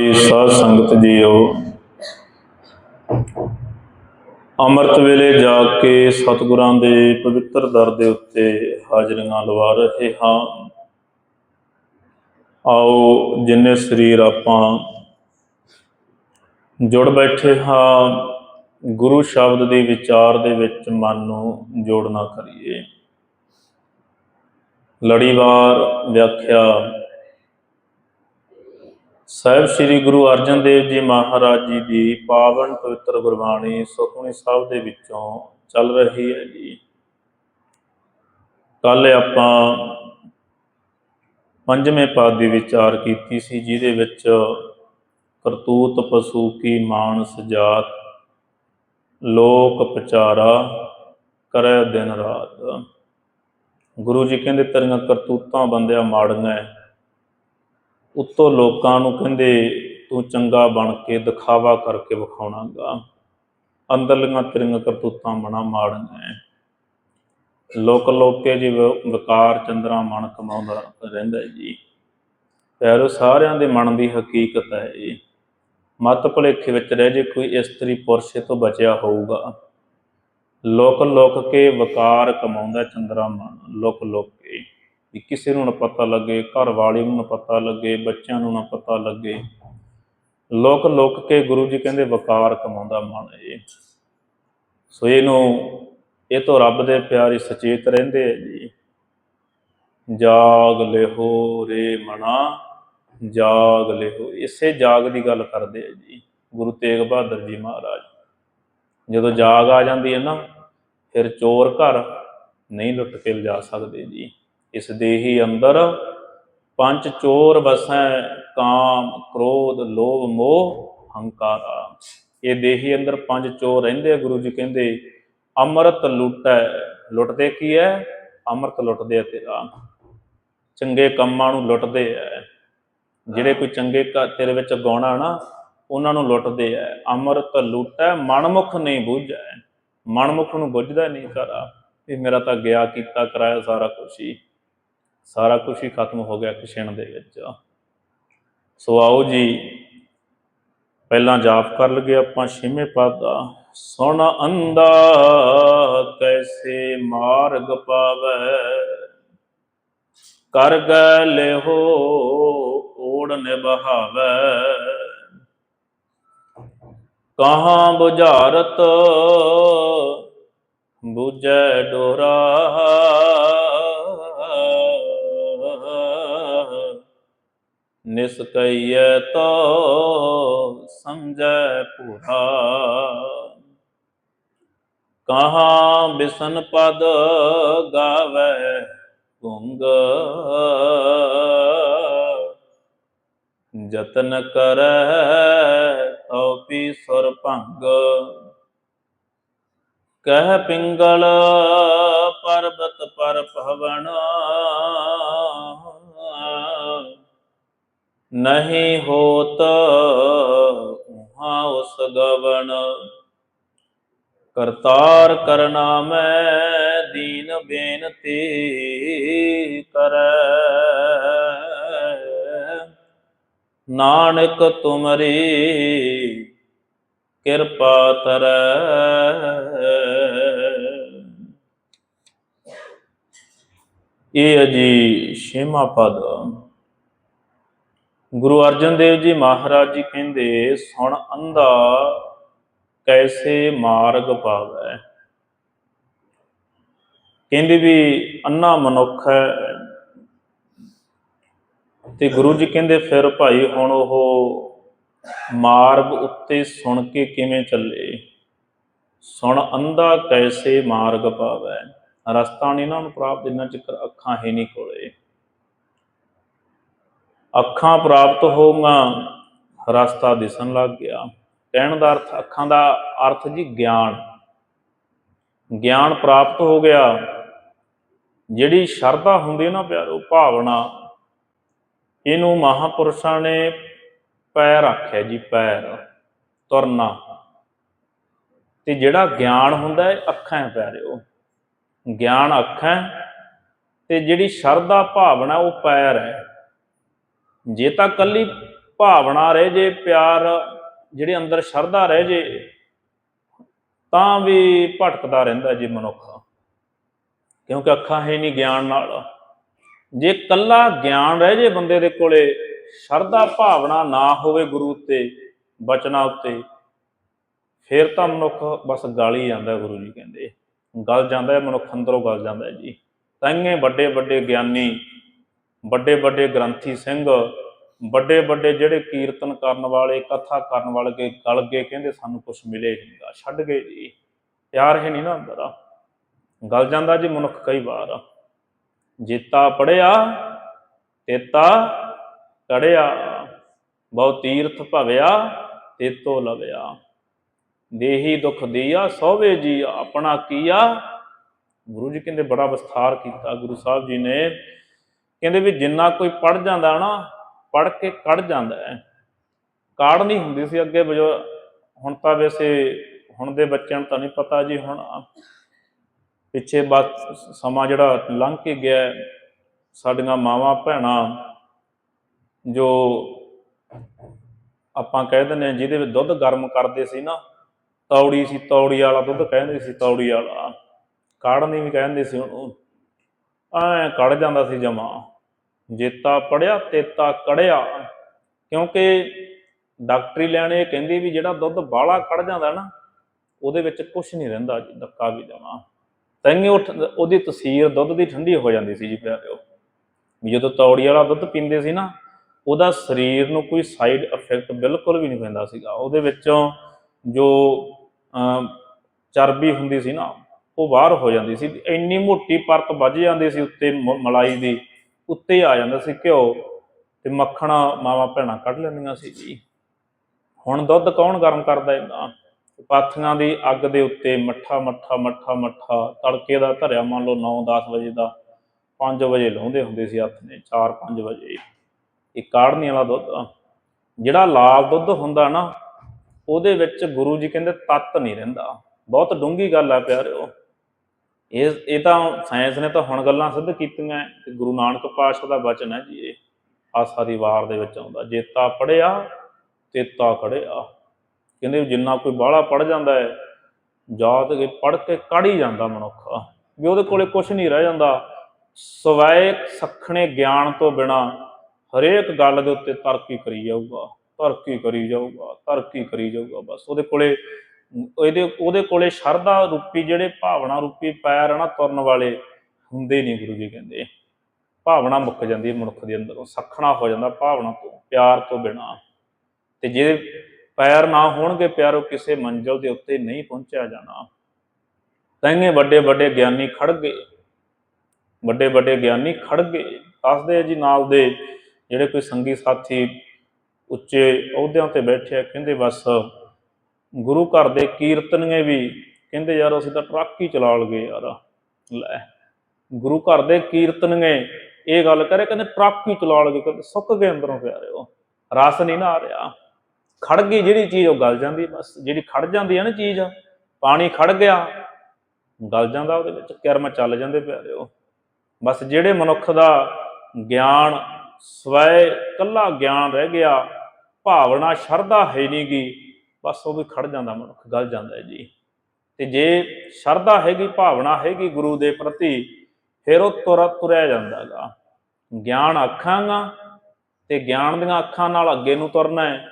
ਜੀ, ਸਾਧ ਸੰਗਤ ਜੀਓ। ਅੰਮ੍ਰਿਤ ਵੇਲੇ ਜਾ ਕੇ ਸਤਿਗੁਰਾਂ ਦੇ ਪਵਿੱਤਰ ਦਰ ਦੇ ਉੱਤੇ ਹਾਜ਼ਰੀਆਂ ਲਵਾ ਰਹੇ ਹਾਂ। ਆਓ, ਜਿੰਨੇ ਸਰੀਰ ਆਪਾਂ ਜੁੜ ਬੈਠੇ ਹਾਂ, ਗੁਰੂ ਸ਼ਬਦ ਦੇ ਵਿਚਾਰ ਦੇ ਵਿੱਚ ਮਨ ਨੂੰ ਜੋੜਨਾ ਕਰੀਏ। ਲੜੀਵਾਰ ਵਿਆਖਿਆ ਸਾਹਿਬ ਸ੍ਰੀ ਗੁਰੂ ਅਰਜਨ ਦੇਵ ਜੀ ਮਹਾਰਾਜ ਜੀ ਦੀ ਪਾਵਨ ਪਵਿੱਤਰ ਗੁਰਬਾਣੀ ਸੁਖਮਨੀ ਸਾਹਿਬ ਦੇ ਵਿੱਚੋਂ ਚੱਲ ਰਹੀ ਹੈ ਜੀ। ਕੱਲ ਆਪਾਂ ਪੰਜਵੇਂ ਪਾਦ ਦੀ ਵਿਚਾਰ ਕੀਤੀ ਸੀ, ਜਿਹਦੇ ਵਿੱਚ ਕਰਤੂਤ ਪਸ਼ੂ ਕੀ ਮਾਨਸ ਜਾਤ, ਲੋਕ ਪਚਾਰਾ ਕਰੈ ਦਿਨ ਰਾਤ। ਗੁਰੂ ਜੀ ਕਹਿੰਦੇ, ਤੇਰੀਆਂ ਕਰਤੂਤਾਂ ਬੰਦਿਆ ਮਾੜੀਆਂ ਉੱਤੋਂ ਲੋਕਾਂ ਨੂੰ ਕਹਿੰਦੇ, ਤੂੰ ਚੰਗਾ ਬਣ ਕੇ ਦਿਖਾਵਾ ਕਰਕੇ ਵਿਖਾਉਣਾਗਾ। ਅੰਦਰਲੀਆਂ ਤੇਰੀਆਂ ਕਰਤੂਤਾਂ ਬਣਾ ਮਾੜੀਆਂ ਹੈ। ਲੋਕ ਲੋਕੇ ਜੀ ਵ- ਵਕਾਰ ਚੰਦਰਾ ਮਨ ਕਮਾਉਂਦਾ ਰਹਿੰਦਾ ਜੀ। ਪੈਰੋ ਸਾਰਿਆਂ ਦੇ ਮਨ ਦੀ ਹਕੀਕਤ ਹੈ ਇਹ ਮਤ ਭੁਲੇਖੇ ਵਿੱਚ ਰਹਿ ਜੇ ਕੋਈ ਇਸਤਰੀ ਪੁਰਸ਼ੇ ਤੋਂ ਬਚਿਆ ਹੋਊਗਾ। ਲੋਕ ਲੋਕ ਕੇ ਵਕਾਰ ਕਮਾਉਂਦਾ ਚੰਦਰਾ ਮਨ, ਲੋਕ ਲੋਕ। ਵੀ ਕਿਸੇ ਨੂੰ ਨਾ ਪਤਾ ਲੱਗੇ, ਘਰ ਵਾਲੀ ਨੂੰ ਨਾ ਪਤਾ ਲੱਗੇ, ਬੱਚਿਆਂ ਨੂੰ ਨਾ ਪਤਾ ਲੱਗੇ। ਲੋਕ ਲੋਕ ਕੇ ਗੁਰੂ ਜੀ ਕਹਿੰਦੇ ਵਕਾਰ ਕਮਾਉਂਦਾ ਮਨ ਇਹ। ਸੋ ਇਹਨੂੰ, ਇਹ ਤੋਂ ਰੱਬ ਦੇ ਪਿਆਰੇ ਸਚੇਤ ਰਹਿੰਦੇ ਆ ਜੀ। ਜਾਗ ਲਿਹੋ ਰੇ ਮਣਾ ਜਾਗ ਲਿਹੋ। ਇਸੇ ਜਾਗ ਦੀ ਗੱਲ ਕਰਦੇ ਆ ਜੀ, ਗੁਰੂ ਤੇਗ ਬਹਾਦਰ ਜੀ ਮਹਾਰਾਜ। ਜਦੋਂ ਜਾਗ ਆ ਜਾਂਦੀ ਹੈ ਨਾ, ਫਿਰ ਚੋਰ ਘਰ ਨਹੀਂ ਲੁੱਟ ਕੇ ਲਿਜਾ ਸਕਦੇ ਜੀ। ਇਸ ਦੇਹੀ ਅੰਦਰ ਪੰਜ ਚੋਰ ਵਸੈ ਕਾਮ, ਕ੍ਰੋਧ, ਲੋਭ, ਮੋਹ, ਹੰਕਾਰਾ ਇਹ ਦੇਹੀ ਅੰਦਰ ਪੰਜ ਚੋਰ ਰਹਿੰਦੇ ਆ, ਗੁਰੂ ਜੀ ਕਹਿੰਦੇ, ਅੰਮ੍ਰਿਤ ਲੁੱਟੈ। ਲੁੱਟਦੇ ਕੀ ਹੈ ਅੰਮ੍ਰਿਤ ਲੁੱਟਦੇ ਆ ਤੇਰਾ। ਚੰਗੇ ਕੰਮਾਂ ਨੂੰ ਲੁੱਟਦੇ ਆ ਜਿਹੜੇ ਕੋਈ ਚੰਗੇ ਕ- ਤੇਰੇ ਵਿੱਚ ਗਾਉਣਾ ਨਾ, ਉਹਨਾਂ ਨੂੰ ਲੁੱਟਦੇ ਆ ਅੰਮ੍ਰਿਤ ਲੁੱਟੈ, ਮਨਮੁਖ ਨਹੀਂ ਬੁੱਝੈ। ਮਨਮੁਖ ਨੂੰ ਬੁੱਝਦਾ ਨਹੀਂ ਕਰਾ ਇਹ ਮੇਰਾ ਤਾਂ ਗਿਆ ਕੀਤਾ, ਕਰਾਇਆ ਸਾਰਾ ਕੁਛ ਹੀ। ਸਾਰਾ ਕੁਛ ਹੀ ਖਤਮ ਹੋ ਗਿਆ ਇੱਕ ਛਿਣ ਦੇ ਵਿੱਚ। ਸੋ ਆਓ ਜੀ, ਪਹਿਲਾਂ ਜਾਪ ਕਰ ਲਗੇ ਆਪਾਂ ਛੇਵੇਂ ਪਦ ਦਾ। ਸੁਣ ਅੰਦਾ ਕੈਸੇ ਮਾਰਗ ਪਾਵੈ, ਕਰ ਗੈ ਲਿਹੋ ਓੜ ਨਿਭਾਵੈ। ਕਹਾਂ ਬੁਝਾਰਤ, ਬੁਝੈ ਡੋਰਾ ਨਿਸਕਈਐ ਤੋ ਸਮਝੈ ਪੂਰਾ ਕਹਾਂ ਬਿਸਨ ਪਦ ਗਾਵੇ ਗੁੰਗ। ਜਤਨ ਕਰੈ ਤਉਪੀ ਸੁਰ ਭੰਗ। ਕਹਿ ਪਿੰਗਲ ਪਰਬਤ ਪਰ ਭਵਨ। ਨਹੀਂ ਹੋਤ ਉਹਾਂ ਉਸ ਗਵਨ ਕਰਤਾਰ ਕਰਨਾ ਮੈਂ ਦੀਨ ਬੇਨਤੀ ਕਰੈ। ਨਾਨਕ ਤੁਮਰੀ ਕਿਰਪਾ ਤਰੈ। ਇਹ ਹੈ ਛੇਵਾਂ ਪਦ। ਗੁਰੂ ਅਰਜਨ ਦੇਵ ਜੀ ਮਹਾਰਾਜ ਜੀ ਕਹਿੰਦੇ, ਸੁਣ ਅੰਧਾ ਕੈਸੇ ਮਾਰਗ ਪਾਵੈ? ਕਹਿੰਦੇ ਵੀ ਅੰਨਾ ਮਨੁੱਖ ਹੈ। ਤੇ ਗੁਰੂ ਜੀ ਕਹਿੰਦੇ, ਫਿਰ ਭਾਈ ਹੁਣ ਉਹ ਮਾਰਗ ਉੱਤੇ ਸੁਣ ਕੇ ਕਿਵੇਂ ਚੱਲੇ? ਸੁਣ ਅੰਧਾ ਕੈਸੇ ਮਾਰਗ ਪਾਵੈ? ਰਸਤਾ ਨਹੀਂ ਨਾ ਉਹਨੂੰ ਪ੍ਰਾਪਤ ਜਿੰਨਾ ਚਿਰ ਅੱਖਾਂ ਹੀ ਨਹੀਂ ਕੋਲੇ। ਅੱਖਾਂ ਪ੍ਰਾਪਤ ਹੋਊਗਾ। ਰਸਤਾ ਦਿਸਣ ਲੱਗ ਗਿਆ। ਕਹਿਣ ਦਾ ਅਰਥ, ਅੱਖਾਂ ਦਾ ਅਰਥ ਜੀ ਗਿਆਨ। ਗਿਆਨ ਪ੍ਰਾਪਤ ਹੋ ਗਿਆ। ਜਿਹੜੀ ਸ਼ਰਧਾ ਹੁੰਦੀ ਹੈ ਨਾ ਪਿਆਰੋ, ਭਾਵਨਾ, ਇਹਨੂੰ ਮਹਾਪੁਰਸ਼ਾਂ ਨੇ ਪੈਰ ਆਖਿਆ ਜੀ, ਪੈਰ, ਤੁਰਨਾ। ਤੇ ਜਿਹੜਾ ਗਿਆਨ ਹੁੰਦਾ ਹੈ, ਅੱਖਾਂ ਹੈ ਪਿਆਰਿਓ। ਗਿਆਨ ਅੱਖਾਂ ਹੈ ਤੇ ਜਿਹੜੀ ਸ਼ਰਧਾ, ਭਾਵਨਾ, ਉਹ ਪੈਰ ਹੈ। ਜੇ ਤਾਂ ਕੱਲੀ ਭਾਵਨਾ ਰਹਿ ਜੇ, ਪਿਆਰ ਜਿਹੜੇ ਅੰਦਰ ਸ਼ਰਧਾ ਰਹਿ ਜੇ, ਤਾਂ ਵੀ ਭਟਕਦਾ ਰਹਿੰਦਾ ਜੀ ਮਨੁੱਖ। ਕਿਉਂਕਿ ਅੱਖਾਂ ਹੈ ਨਹੀਂ ਗਿਆਨ ਨਾਲ। ਜੇ ਕੱਲਾ ਗਿਆਨ ਰਹਿ ਜੇ ਬੰਦੇ ਦੇ ਕੋਲੇ, ਸ਼ਰਧਾ ਭਾਵਨਾ ਨਾ ਹੋਵੇ ਗੁਰੂ ਉੱਤੇ, ਬਚਨਾਂ ਉੱਤੇ, ਫਿਰ ਤਾਂ ਮਨੁੱਖ ਬਸ ਗਲ ਹੀ ਜਾਂਦਾ ਗੁਰੂ ਜੀ ਕਹਿੰਦੇ। ਗਲ ਜਾਂਦਾ ਹੈ ਮਨੁੱਖ, ਅੰਦਰੋਂ ਗਲ ਜਾਂਦਾ ਹੈ ਜੀ। ਤਾਂਗੇ ਵੱਡੇ ਵੱਡੇ ਗਿਆਨੀ ਵੱਡੇ ਵੱਡੇ ਗ੍ਰੰਥੀ ਸਿੰਘ ਵੱਡੇ ਵੱਡੇ ਜਿਹੜੇ ਕੀਰਤਨ ਕਰਨ ਵਾਲੇ, ਕਥਾ ਕਰਨ ਵਾਲੇ ਗਲ ਗਏ, ਕਹਿੰਦੇ ਸਾਨੂੰ ਕੁਝ ਮਿਲੇ ਨਹੀਂਗਾ ਛੱਡ ਗਏ ਜੀ। ਪਿਆਰ ਹੈ ਨਹੀਂ ਨਾ ਅੰਦਰ ਗਲ ਜਾਂਦਾ ਜੀ ਮਨੁੱਖ ਕਈ ਵਾਰ। ਜੇਤਾ ਪੜਿਆ ਤੇਤਾ ਕੜਿਆ ਬਹੁ ਤੀਰਥ ਭਵਿਆ, ਤੇਤੋ ਲਵਿਆ। ਦੇਹੀ ਦੁਖ ਦੀਆ ਸੋਵੇ ਜੀ ਆਪਣਾ ਕੀਆ। ਗੁਰੂ ਜੀ ਕਹਿੰਦੇ ਬੜਾ ਵਿਸਥਾਰ ਕੀਤਾ। ਗੁਰੂ ਸਾਹਿਬ ਜੀ ਨੇ ਕਹਿੰਦੇ ਵੀ ਜਿੰਨਾ ਕੋਈ ਪੜ ਜਾਂਦਾ ਨਾ ਪੜ ਕੇ ਕੱਢ ਜਾਂਦਾ ਹੈ। ਕਾੜ ਨਹੀਂ ਹੁੰਦੀ ਸੀ ਅੱਗੇ ਵਜੋ ਹੁਣ ਤਾਂ ਵੈਸੇ ਹੁਣ ਦੇ ਬੱਚਿਆਂ ਨੂੰ ਤਾਂ ਨਹੀਂ ਪਤਾ ਜੀ, ਹੁਣ ਪਿੱਛੇ ਬਸ ਸਮਾਂ ਜਿਹੜਾ ਲੰਘ ਕੇ ਗਿਆ ਸਾਡੀਆਂ ਮਾਵਾਂ ਭੈਣਾਂ ਜੋ ਆਪਾਂ ਕਹਿ ਦਿੰਦੇ ਹਾਂ ਜਿਹਦੇ ਵਿੱਚ ਦੁੱਧ ਗਰਮ ਕਰਦੇ ਸੀ ਨਾ, ਤੌੜੀ ਸੀ, ਤੌੜੀ ਵਾਲਾ ਦੁੱਧ ਕਹਿੰਦੇ ਸੀ, ਤੌੜੀ ਵਾਲਾ। ਕਾੜਨੀ ਵੀ ਕਹਿੰਦੇ ਸੀ ਉਹਨੂੰ। ਐ ਕੜ ਜਾਂਦਾ ਸੀ ਜਮਾ। ਜੇਤਾ ਪੜਿਆ ਤੇਤਾ ਕੜਿਆ। ਕਿਉਂਕਿ ਡਾਕਟਰੀ ਲੈਣ ਇਹ ਕਹਿੰਦੀ ਵੀ ਜਿਹੜਾ ਦੁੱਧ ਬਾਹਲਾ ਕੜ ਜਾਂਦਾ ਨਾ, ਉਹਦੇ ਵਿੱਚ ਕੁਝ ਨਹੀਂ ਰਹਿੰਦਾ ਜੀ, ਧੱਕਾ ਵੀ ਜਾਣਾ ਤੈਨੂੰ ਉਹਦੀ ਤਸੀਰ ਦੁੱਧ ਦੀ ਠੰਡੀ ਹੋ ਜਾਂਦੀ ਸੀ ਜੀ ਪਿਆਰਿਓ ਵੀ ਜਦੋਂ ਤੌੜੀ ਵਾਲਾ ਦੁੱਧ ਪੀਂਦੇ ਸੀ ਨਾ, ਉਹਦਾ ਸਰੀਰ ਨੂੰ ਕੋਈ ਸਾਈਡ ਇਫੈਕਟ ਬਿਲਕੁਲ ਵੀ ਨਹੀਂ ਪੈਂਦਾ ਸੀਗਾ। ਉਹਦੇ ਵਿੱਚੋਂ ਜੋ ਚਰਬੀ ਹੁੰਦੀ ਸੀ ਨਾ, ਉਹ ਬਾਹਰ ਹੋ ਜਾਂਦੀ ਸੀ। ਇੰਨੀ ਮੋਟੀ ਪਰਤ ਵੱਜ ਜਾਂਦੀ ਸੀ ਉੱਤੇ ਮ- ਮਲਾਈ ਦੀ। ਉੱਤੇ ਆ ਜਾਂਦਾ ਸੀ ਘਿਓ ਤੇ ਮੱਖਣ ਮਾਵਾਂ ਭੈਣਾਂ ਕੱਢ ਲੈਂਦੀਆਂ ਸੀ। ਜੀ। ਹੁਣ ਦੁੱਧ ਕੌਣ ਗਰਮ ਕਰਦਾ ਇੰਨਾ? ਪਾਥੀਆਂ ਦੀ ਅੱਗ ਦੇ ਉੱਤੇ ਮੱਠਾ ਮੱਠਾ ਮੱਠਾ ਮੱਠਾ ਤੜਕੇ ਦਾ ਧਰਿਆ ਮੰਨ ਲਓ 9-10 ਵਜੇ ਦਾ 5 ਵਜੇ ਲਾਉਂਦੇ ਹੁੰਦੇ ਸੀ ਹੱਥ ਨੇ 4-5 ਵਜੇ। ਇਹ ਕਾੜਨੀ ਵਾਲਾ ਦੁੱਧ ਜਿਹੜਾ ਲਾਲ ਦੁੱਧ ਹੁੰਦਾ ਨਾ ਉਹਦੇ ਵਿੱਚ ਗੁਰੂ ਜੀ ਕਹਿੰਦੇ ਤੱਤ ਨਹੀਂ ਰਹਿੰਦਾ। ਬਹੁਤ ਡੂੰਘੀ ਗੱਲ ਆ ਪਿਆਰਿਓ। ਇਹ ਇਹ ਤਾਂ ਸਾਇੰਸ ਨੇ ਤਾਂ ਹੁਣ ਗੱਲਾਂ ਸਿੱਧ ਕੀਤੀਆਂ ਤੇ ਗੁਰੂ ਨਾਨਕ ਪਾਤਸ਼ਾਹ ਦਾ ਬਚਨ ਹੈ ਜੀ ਇਹ। ਆਸਾ ਦੀ ਵਾਰ ਦੇ ਵਿੱਚ ਆਉਂਦਾ ਜੇਤਾ ਪੜਿਆ ਤੇਤਾ ਕੜਿਆ। ਕਹਿੰਦੇ ਜਿੰਨਾ ਕੋਈ ਬਾਹਲਾ ਪੜ ਜਾਂਦਾ ਹੈ, ਜਾਤ ਕੇ ਪੜ ਕੇ ਕੜ ਹੀ ਜਾਂਦਾ ਮਨੁੱਖ। ਵੀ ਉਹਦੇ ਕੋਲੇ ਕੁਝ ਨਹੀਂ ਰਹਿ ਜਾਂਦਾ। ਸਵੈ ਸਖਣੇ ਗਿਆਨ ਤੋਂ ਬਿਨਾ ਹਰੇਕ ਗੱਲ ਦੇ ਉੱਤੇ ਤਰਕੀ ਕਰੀ ਜਾਊਗਾ, ਤਰਕੀ ਕਰੀ ਜਾਊਗਾ, ਤਰਕੀ ਕਰੀ ਜਾਊਗਾ। ਬਸ ਉਹਦੇ ਕੋਲੇ ਇਹਦੇ ਉਹਦੇ ਕੋਲੇ ਸ਼ਰਧਾ ਰੂਪੀ ਜਿਹੜੇ ਭਾਵਨਾ ਰੂਪੀ ਪੈਰ ਆ ਨਾ ਤੁਰਨ ਵਾਲੇ ਹੁੰਦੇ ਨਹੀਂ ਗੁਰੂ ਜੀ ਕਹਿੰਦੇ। ਭਾਵਨਾ ਮੁੱਕ ਜਾਂਦੀ ਹੈ ਮਨੁੱਖ ਦੇ ਅੰਦਰੋਂ, ਸਖਣਾ ਹੋ ਜਾਂਦਾ ਭਾਵਨਾ ਤੋਂ, ਪਿਆਰ ਤੋਂ ਬਿਨਾ। ਤੇ ਜੇ ਪੈਰ ਨਾ ਹੋਣਗੇ, ਪਿਆਰੋ ਕਿਸੇ ਮੰਜ਼ਲ ਦੇ ਉੱਤੇ ਨਹੀਂ ਪਹੁੰਚਿਆ ਜਾਣਾ। ਤੈਨੇ ਵੱਡੇ ਵੱਡੇ ਗਿਆਨੀ ਖੜ ਗਏ। ਵੱਡੇ ਵੱਡੇ ਗਿਆਨੀ ਖੜ ਗਏ। ਦੱਸਦੇ ਆ ਜੀ ਨਾਲ ਦੇ ਜਿਹੜੇ ਕੋਈ ਸੰਗੀ ਸਾਥੀ ਉੱਚੇ ਅਹੁਦਿਆਂ ਤੇ ਬੈਠੇ ਆ, ਕਹਿੰਦੇ ਬਸ ਗੁਰੂ ਘਰ ਦੇ ਕੀਰਤਨੀਏ ਵੀ ਕਹਿੰਦੇ ਯਾਰ ਅਸੀਂ ਤਾਂ ਟਰੱਕ ਹੀ ਚਲਾ ਲਗੇ ਯਾਰ। ਲੈ, ਗੁਰੂ ਘਰ ਦੇ ਕੀਰਤਨੀਏ ਇਹ ਗੱਲ ਕਰੇ, ਕਹਿੰਦੇ ਟਰੱਕ ਹੀ ਚਲਾ ਲਗੇ, ਕਹਿੰਦੇ ਸੁੱਕ ਗਏ ਅੰਦਰੋਂ ਪਿਆਰਿਓ ਰਸ ਨਹੀਂ ਨਾ ਆ ਰਿਹਾ। ਖੜ ਗਈ ਜਿਹੜੀ ਚੀਜ਼, ਉਹ ਗਲ ਜਾਂਦੀ ਬਸ, ਜਿਹੜੀ ਖੜ ਜਾਂਦੀ ਹੈ ਨਾ ਚੀਜ਼, ਪਾਣੀ ਖੜ ਗਿਆ, ਗਲ ਜਾਂਦਾ ਉਹਦੇ ਵਿੱਚ, ਕਿਰਮ ਚੱਲ ਜਾਂਦੇ ਪਿਆਰਿਓ ਬਸ ਜਿਹੜੇ ਮਨੁੱਖ ਦਾ ਗਿਆਨ, ਸਵੈ ਕੱਲਾ ਗਿਆਨ ਰਹਿ ਗਿਆ, ਭਾਵਨਾ, ਸ਼ਰਧਾ ਹੈ ਨਹੀਂਗੀ ਬਸ ਉਹ ਵੀ ਖੜ ਜਾਂਦਾ ਮਨੁੱਖ, ਗਲ ਜਾਂਦਾ ਹੈ ਜੀ। ਤੇ ਜੇ ਸ਼ਰਧਾ ਹੈਗੀ, ਭਾਵਨਾ ਹੈਗੀ ਗੁਰੂ ਦੇ ਪ੍ਰਤੀ, ਫਿਰ ਉਹ ਤੁਰ, ਤੁਰਿਆ ਜਾਂਦਾਗਾ ਗਿਆਨ ਅੱਖਾਂਗਾ ਤੇ ਗਿਆਨ ਦੀਆਂ ਅੱਖਾਂ ਨਾਲ ਅੱਗੇ ਨੂੰ ਤੁਰਨਾ ਹੈ।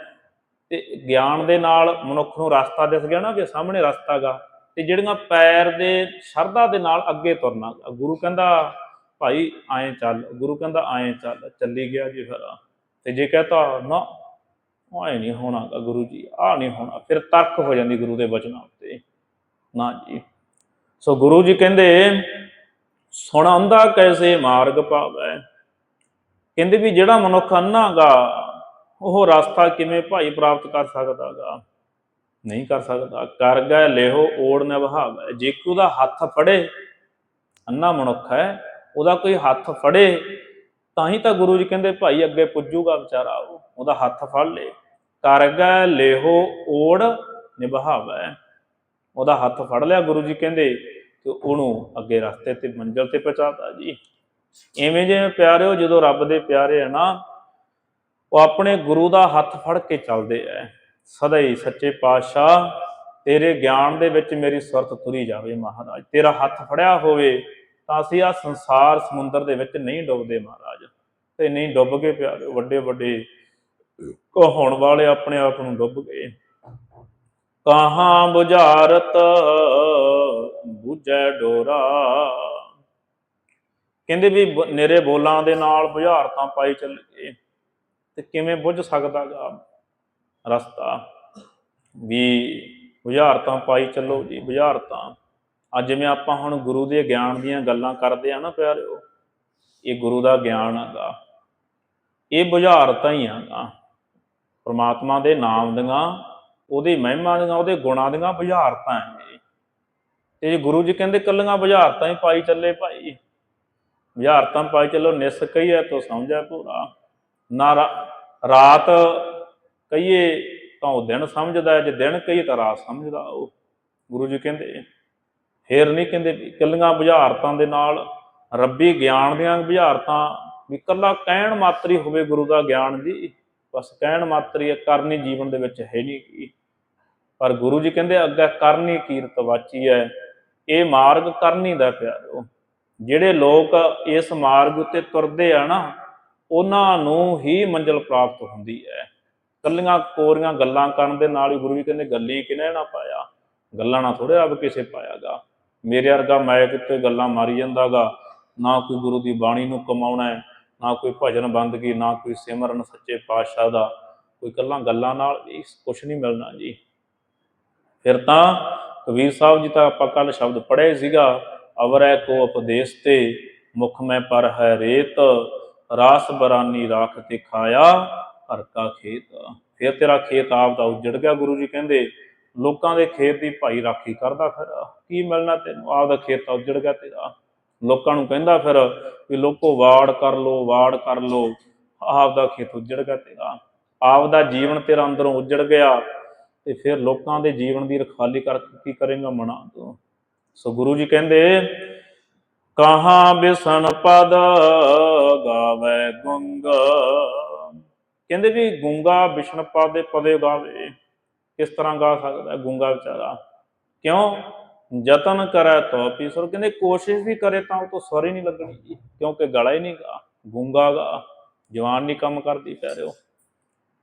ਤੇ ਗਿਆਨ ਦੇ ਨਾਲ ਮਨੁੱਖ ਨੂੰ ਰਸਤਾ ਦਿਸ ਗਿਆ ਨਾ ਕਿ ਸਾਹਮਣੇ ਰਸਤਾ ਗਾ ਤੇ ਜਿਹੜੀਆਂ ਪੈਰ ਦੇ, ਸ਼ਰਧਾ ਦੇ ਨਾਲ ਅੱਗੇ ਤੁਰਨਾ ਗਾ। ਗੁਰੂ ਕਹਿੰਦਾ, ਭਾਈ, ਐਂ ਚੱਲ। ਗੁਰੂ ਕਹਿੰਦਾ, ਐਂ ਚੱਲ। ਚੱਲੀ ਗਿਆ ਜੀ ਫਿਰ। ਤੇ ਜੇ ਕਹਤਾ, ਨਾ ਐ ਨਹੀਂ ਹੋਣਾ ਗਾ ਗੁਰੂ ਜੀ ਆ ਨਹੀਂ ਹੋਣਾ। ਫਿਰ ਤਰਕ ਹੋ ਜਾਂਦੀ ਗੁਰੂ ਦੇ ਬਚਨਾਂ ਉੱਤੇ। ਨਾ ਜੀ। ਸੋ ਗੁਰੂ ਜੀ ਕਹਿੰਦੇ, ਸੁਣ ਅੰਧਾ ਕੈਸੇ ਮਾਰਗ ਪਾਵੈ? ਕਹਿੰਦੇ ਵੀ ਜਿਹੜਾ ਮਨੁੱਖ ਅੰਨਾ ਗਾ, ਉਹ ਰਸਤਾ ਕਿਵੇਂ ਭਾਈ ਪ੍ਰਾਪਤ ਕਰ ਸਕਦਾਗਾ ਨਹੀਂ ਕਰ ਸਕਦਾ। ਕਰ ਗਏ ਲਿਹੋ, ਓੜ ਨਿਭਾਵੇ ਜੇ ਕੋਈ ਉਹਦਾ ਹੱਥ ਫੜੇ ਅੰਨਾ ਮਨੁੱਖ ਹੈ, ਉਹਦਾ ਕੋਈ ਹੱਥ ਫੜੇ, ਤਾਂ ਹੀ ਤਾਂ ਗੁਰੂ ਜੀ ਕਹਿੰਦੇ, ਭਾਈ ਅੱਗੇ ਪੁੱਜੂਗਾ ਵਿਚਾਰਾ ਉਹਦਾ ਹੱਥ ਫੜ ਲੇ। ਕਰ ਗਏ ਲਿਹੋ ਓੜ ਨਿਭਾਵੇ। ਉਹਦਾ ਹੱਥ ਫੜ ਲਿਆ ਗੁਰੂ ਜੀ ਕਹਿੰਦੇ ਤੇ ਉਹਨੂੰ ਅੱਗੇ ਰਸਤੇ ਤੇ ਮੰਜ਼ਲ ਤੇ ਪਹੁੰਚਾਤਾ ਜੀ। ਐਵੇਂ ਜਿਵੇਂ ਪਿਆਰਿਓ, ਜਦੋਂ ਰੱਬ ਦੇ ਪਿਆਰੇ ਆ ਨਾ, ਉਹ ਆਪਣੇ ਗੁਰੂ ਦਾ ਹੱਥ ਫੜ ਕੇ ਚੱਲਦੇ ਐ। ਸਦਾ ਹੀ ਸੱਚੇ ਪਾਤਸ਼ਾਹ, ਤੇਰੇ ਗਿਆਨ ਦੇ ਵਿੱਚ ਮੇਰੀ ਸੁਰਤ ਤੁਰੀ ਜਾਵੇ ਮਹਾਰਾਜ। ਤੇਰਾ ਹੱਥ ਫੜਿਆ ਹੋਵੇ ਤਾਂ ਅਸੀਂ ਆ ਸੰਸਾਰ ਸਮੁੰਦਰ ਦੇ ਵਿੱਚ ਨਹੀਂ ਡੁੱਬਦੇ ਮਹਾਰਾਜ। ਤੇ ਨਹੀਂ ਡੁੱਬ ਕੇ ਪਿਆਰੇ ਵੱਡੇ ਵੱਡੇ ਕਹਾਉਣ ਵਾਲੇ ਆਪਣੇ ਆਪ ਨੂੰ ਡੁੱਬ ਗਏ। ਕਹਾਂ ਬੁਝਾਰਤ, ਬੁਝੈ ਡੋਰਾ। ਕਹਿੰਦੇ ਵੀ ਬ- ਬੋਲਾਂ ਦੇ ਨਾਲ ਬੁਝਾਰਤਾਂ ਪਾਈ ਚੱਲੀਏ ਤੇ ਕਿਵੇਂ ਬੁੱਝ ਸਕਦਾਗਾ ਰਸਤਾ? ਵੀ ਬੁਝਾਰਤਾਂ ਪਾਈ ਚੱਲੋ ਜੀ ਬੁਝਾਰਤਾਂ ਅੱਜ ਜਿਵੇਂ ਆਪਾਂ ਹੁਣ ਗੁਰੂ ਦੇ ਗਿਆਨ ਦੀਆਂ ਗੱਲਾਂ ਕਰਦੇ ਆ ਨਾ ਪਿਆਰਿਓ, ਇਹ ਗੁਰੂ ਦਾ ਗਿਆਨ ਹੈਗਾ ਇਹ ਬੁਝਾਰਤਾਂ ਹੀ ਆਗਾ ਪ੍ਰਮਾਤਮਾ ਦੇ ਨਾਮ ਦੀਆਂ, ਉਹਦੀ ਮਹਿਮਾ ਦੀਆਂ, ਉਹਦੇ ਗੁਣਾਂ ਦੀਆਂ ਬੁਝਾਰਤਾਂ ਹੈ ਤੇ ਜੇ ਗੁਰੂ ਜੀ ਕਹਿੰਦੇ ਕੱਲੀਆਂ ਬੁਝਾਰਤਾਂ ਹੀ ਪਾਈ ਚੱਲੇ ਭਾਈ। ਬੁਝਾਰਤਾਂ ਪਾਈ ਚੱਲੋ, ਨਿਸ ਕਹੀਏ ਤੋ ਸਮਝਿਆ ਪੂਰਾ। ਨਾ ਰਾਤ ਕਹੀਏ ਤਾਂ ਉਹ ਦਿਨ ਸਮਝਦਾ ਹੈ, ਜੇ ਦਿਨ ਕਹੀਏ ਤਾਂ ਰਾਤ ਸਮਝਦਾ ਉਹ। ਗੁਰੂ ਜੀ ਕਹਿੰਦੇ, ਫੇਰ ਨਹੀਂ ਕਹਿੰਦੇ ਵੀ ਕੱਲੀਆਂ ਬੁਝਾਰਤਾਂ ਦੇ ਨਾਲ ਰੱਬੀ ਗਿਆਨ ਦੀਆਂ ਬੁਝਾਰਤਾਂ, ਵੀ ਕੱਲਾ ਕਹਿਣ ਮਾਤਰੀ ਹੋਵੇ ਗੁਰੂ ਦਾ ਗਿਆਨ ਜੀ। ਬਸ ਕਹਿਣ ਮਾਤਰ ਹੈ ਕਰਨੀ ਜੀਵਨ ਦੇ ਵਿੱਚ ਹੈ ਨਹੀਂ ਕੀ। ਪਰ ਗੁਰੂ ਜੀ ਕਹਿੰਦੇ ਅੱਗੇ ਕਰਨੀ ਕੀਰਤ ਵਾਚੀ ਹੈ ਇਹ ਮਾਰਗ ਕਰਨੀ ਦਾ ਪਿਆਰੋ ਜਿਹੜੇ ਲੋਕ ਇਸ ਮਾਰਗ ਉੱਤੇ ਤੁਰਦੇ ਆ ਨਾ, ਉਹਨਾਂ ਨੂੰ ਹੀ ਮੰਜ਼ਿਲ ਪ੍ਰਾਪਤ ਹੁੰਦੀ ਹੈ ਕੱਲੀਆਂ ਕੋਰੀਆਂ ਗੱਲਾਂ ਕਰਨ ਦੇ ਨਾਲ ਹੀ ਗੁਰੂ ਜੀ ਕਹਿੰਦੇ, ਗੱਲੀ ਕਿਨੇ ਨਾ ਪਾਇਆ? ਗੱਲਾਂ ਨਾਲ ਥੋੜੇ ਰੱਬ ਕਿਸੇ ਪਾਇਆਗਾ। ਮੇਰੇ ਵਰਗਾ ਮੈਂ ਕਿਤੇ ਗੱਲਾਂ ਮਾਰੀ ਜਾਂਦਾਗਾ? ਨਾ ਕੋਈ ਗੁਰੂ ਦੀ ਬਾਣੀ ਨੂੰ ਕਮਾਉਣਾ ਹੈ ਨਾ ਕੋਈ ਭਜਨ ਬੰਦਗੀ, ਨਾ ਕੋਈ ਸਿਮਰਨ ਸੱਚੇ ਪਾਤਸ਼ਾਹ ਦਾ, ਕੋਈ ਕੱਲਾਂ ਗੱਲਾਂ ਨਾਲ ਵੀ ਕੁਝ ਨਹੀਂ ਮਿਲਣਾ ਜੀ। ਫਿਰ ਤਾਂ ਕਬੀਰ ਸਾਹਿਬ ਜੀ ਤਾਂ ਆਪਾਂ ਕੱਲ ਸ਼ਬਦ ਪੜ੍ਹੇ ਸੀਗਾ, ਅਵਰੈ ਕੋ ਉਪਦੇਸ਼ ਤੇ, ਮੁਖ ਮੈਂ ਪਰ ਹੈ ਰੇਤ, ਰਾਸ ਬਰਾਨੀ ਰਾਖ ਤੇ ਖਾਇਆ ਹਰ ਕਾ ਖੇਤ। ਫਿਰ ਤੇਰਾ ਖੇਤ ਆਪ ਦਾ ਉਜੜ ਗਿਆ ਗੁਰੂ ਜੀ ਕਹਿੰਦੇ, ਲੋਕਾਂ ਦੇ ਖੇਤ ਦੀ ਭਾਈ ਰਾਖੀ ਕਰਦਾ ਫਿਰ ਕੀ ਮਿਲਣਾ ਤੈਨੂੰ? ਆਪ ਦਾ ਖੇਤ ਤਾਂ ਉਜੜ ਗਿਆ ਤੇਰਾ। ਲੋਕਾਂ ਨੂੰ ਕਹਿੰਦਾ ਫਿਰ ਵੀ ਲੋਕੋ ਵਾੜ ਕਰ ਲੋ, ਵਾੜ ਕਰ ਲੋ। ਆਪ ਦਾ ਖੇਤ ਉਜੜ ਗਿਆ ਤੇਰਾ। ਆਪ ਦਾ ਜੀਵਨ ਤੇਰਾ ਅੰਦਰੋਂ ਉਜੜ ਗਿਆ। ਤੇ ਫਿਰ ਲੋਕਾਂ ਦੇ ਜੀਵਨ ਦੀ ਰਖਾਲੀ ਕਰ ਕੀ ਕਰੇਗਾ ਮਨਾ ਤੂੰ? ਸੋ ਗੁਰੂ ਜੀ ਕਹਿੰਦੇ, ਕਹਾ ਬਿਸਨ ਪਦ ਗਾਵੇ ਗੁੰਗਾ? ਕਹਿੰਦੇ ਵੀ ਗੁੰਗਾ ਬਿਸ਼ਨ ਪਦ ਦੇ ਪਦੇ ਗਾਵੇ। ਕਿਸ ਤਰ੍ਹਾਂ ਗਾ ਸਕਦਾ ਗੁੰਗਾ ਵਿਚਾਰਾ? ਕਿਉਂ? ਯਤਨ ਕਰੇ ਤੋ ਪੀਸਰ। ਕਹਿੰਦੇ, ਕੋਸ਼ਿਸ਼ ਵੀ ਕਰੇ ਤਾਂ ਉਹ ਤੋਂ ਸਵਰ ਹੀ ਨਹੀਂ ਲੱਗਣੀ। ਜੀ ਕਿਉਂਕਿ ਗਲਾ ਹੀ ਨਹੀਂ ਗਾ, ਗੁੰਗਾ ਗਾ, ਜਵਾਨ ਨਹੀਂ ਕੰਮ ਕਰਦੀ, ਪੈ ਰਿਓ।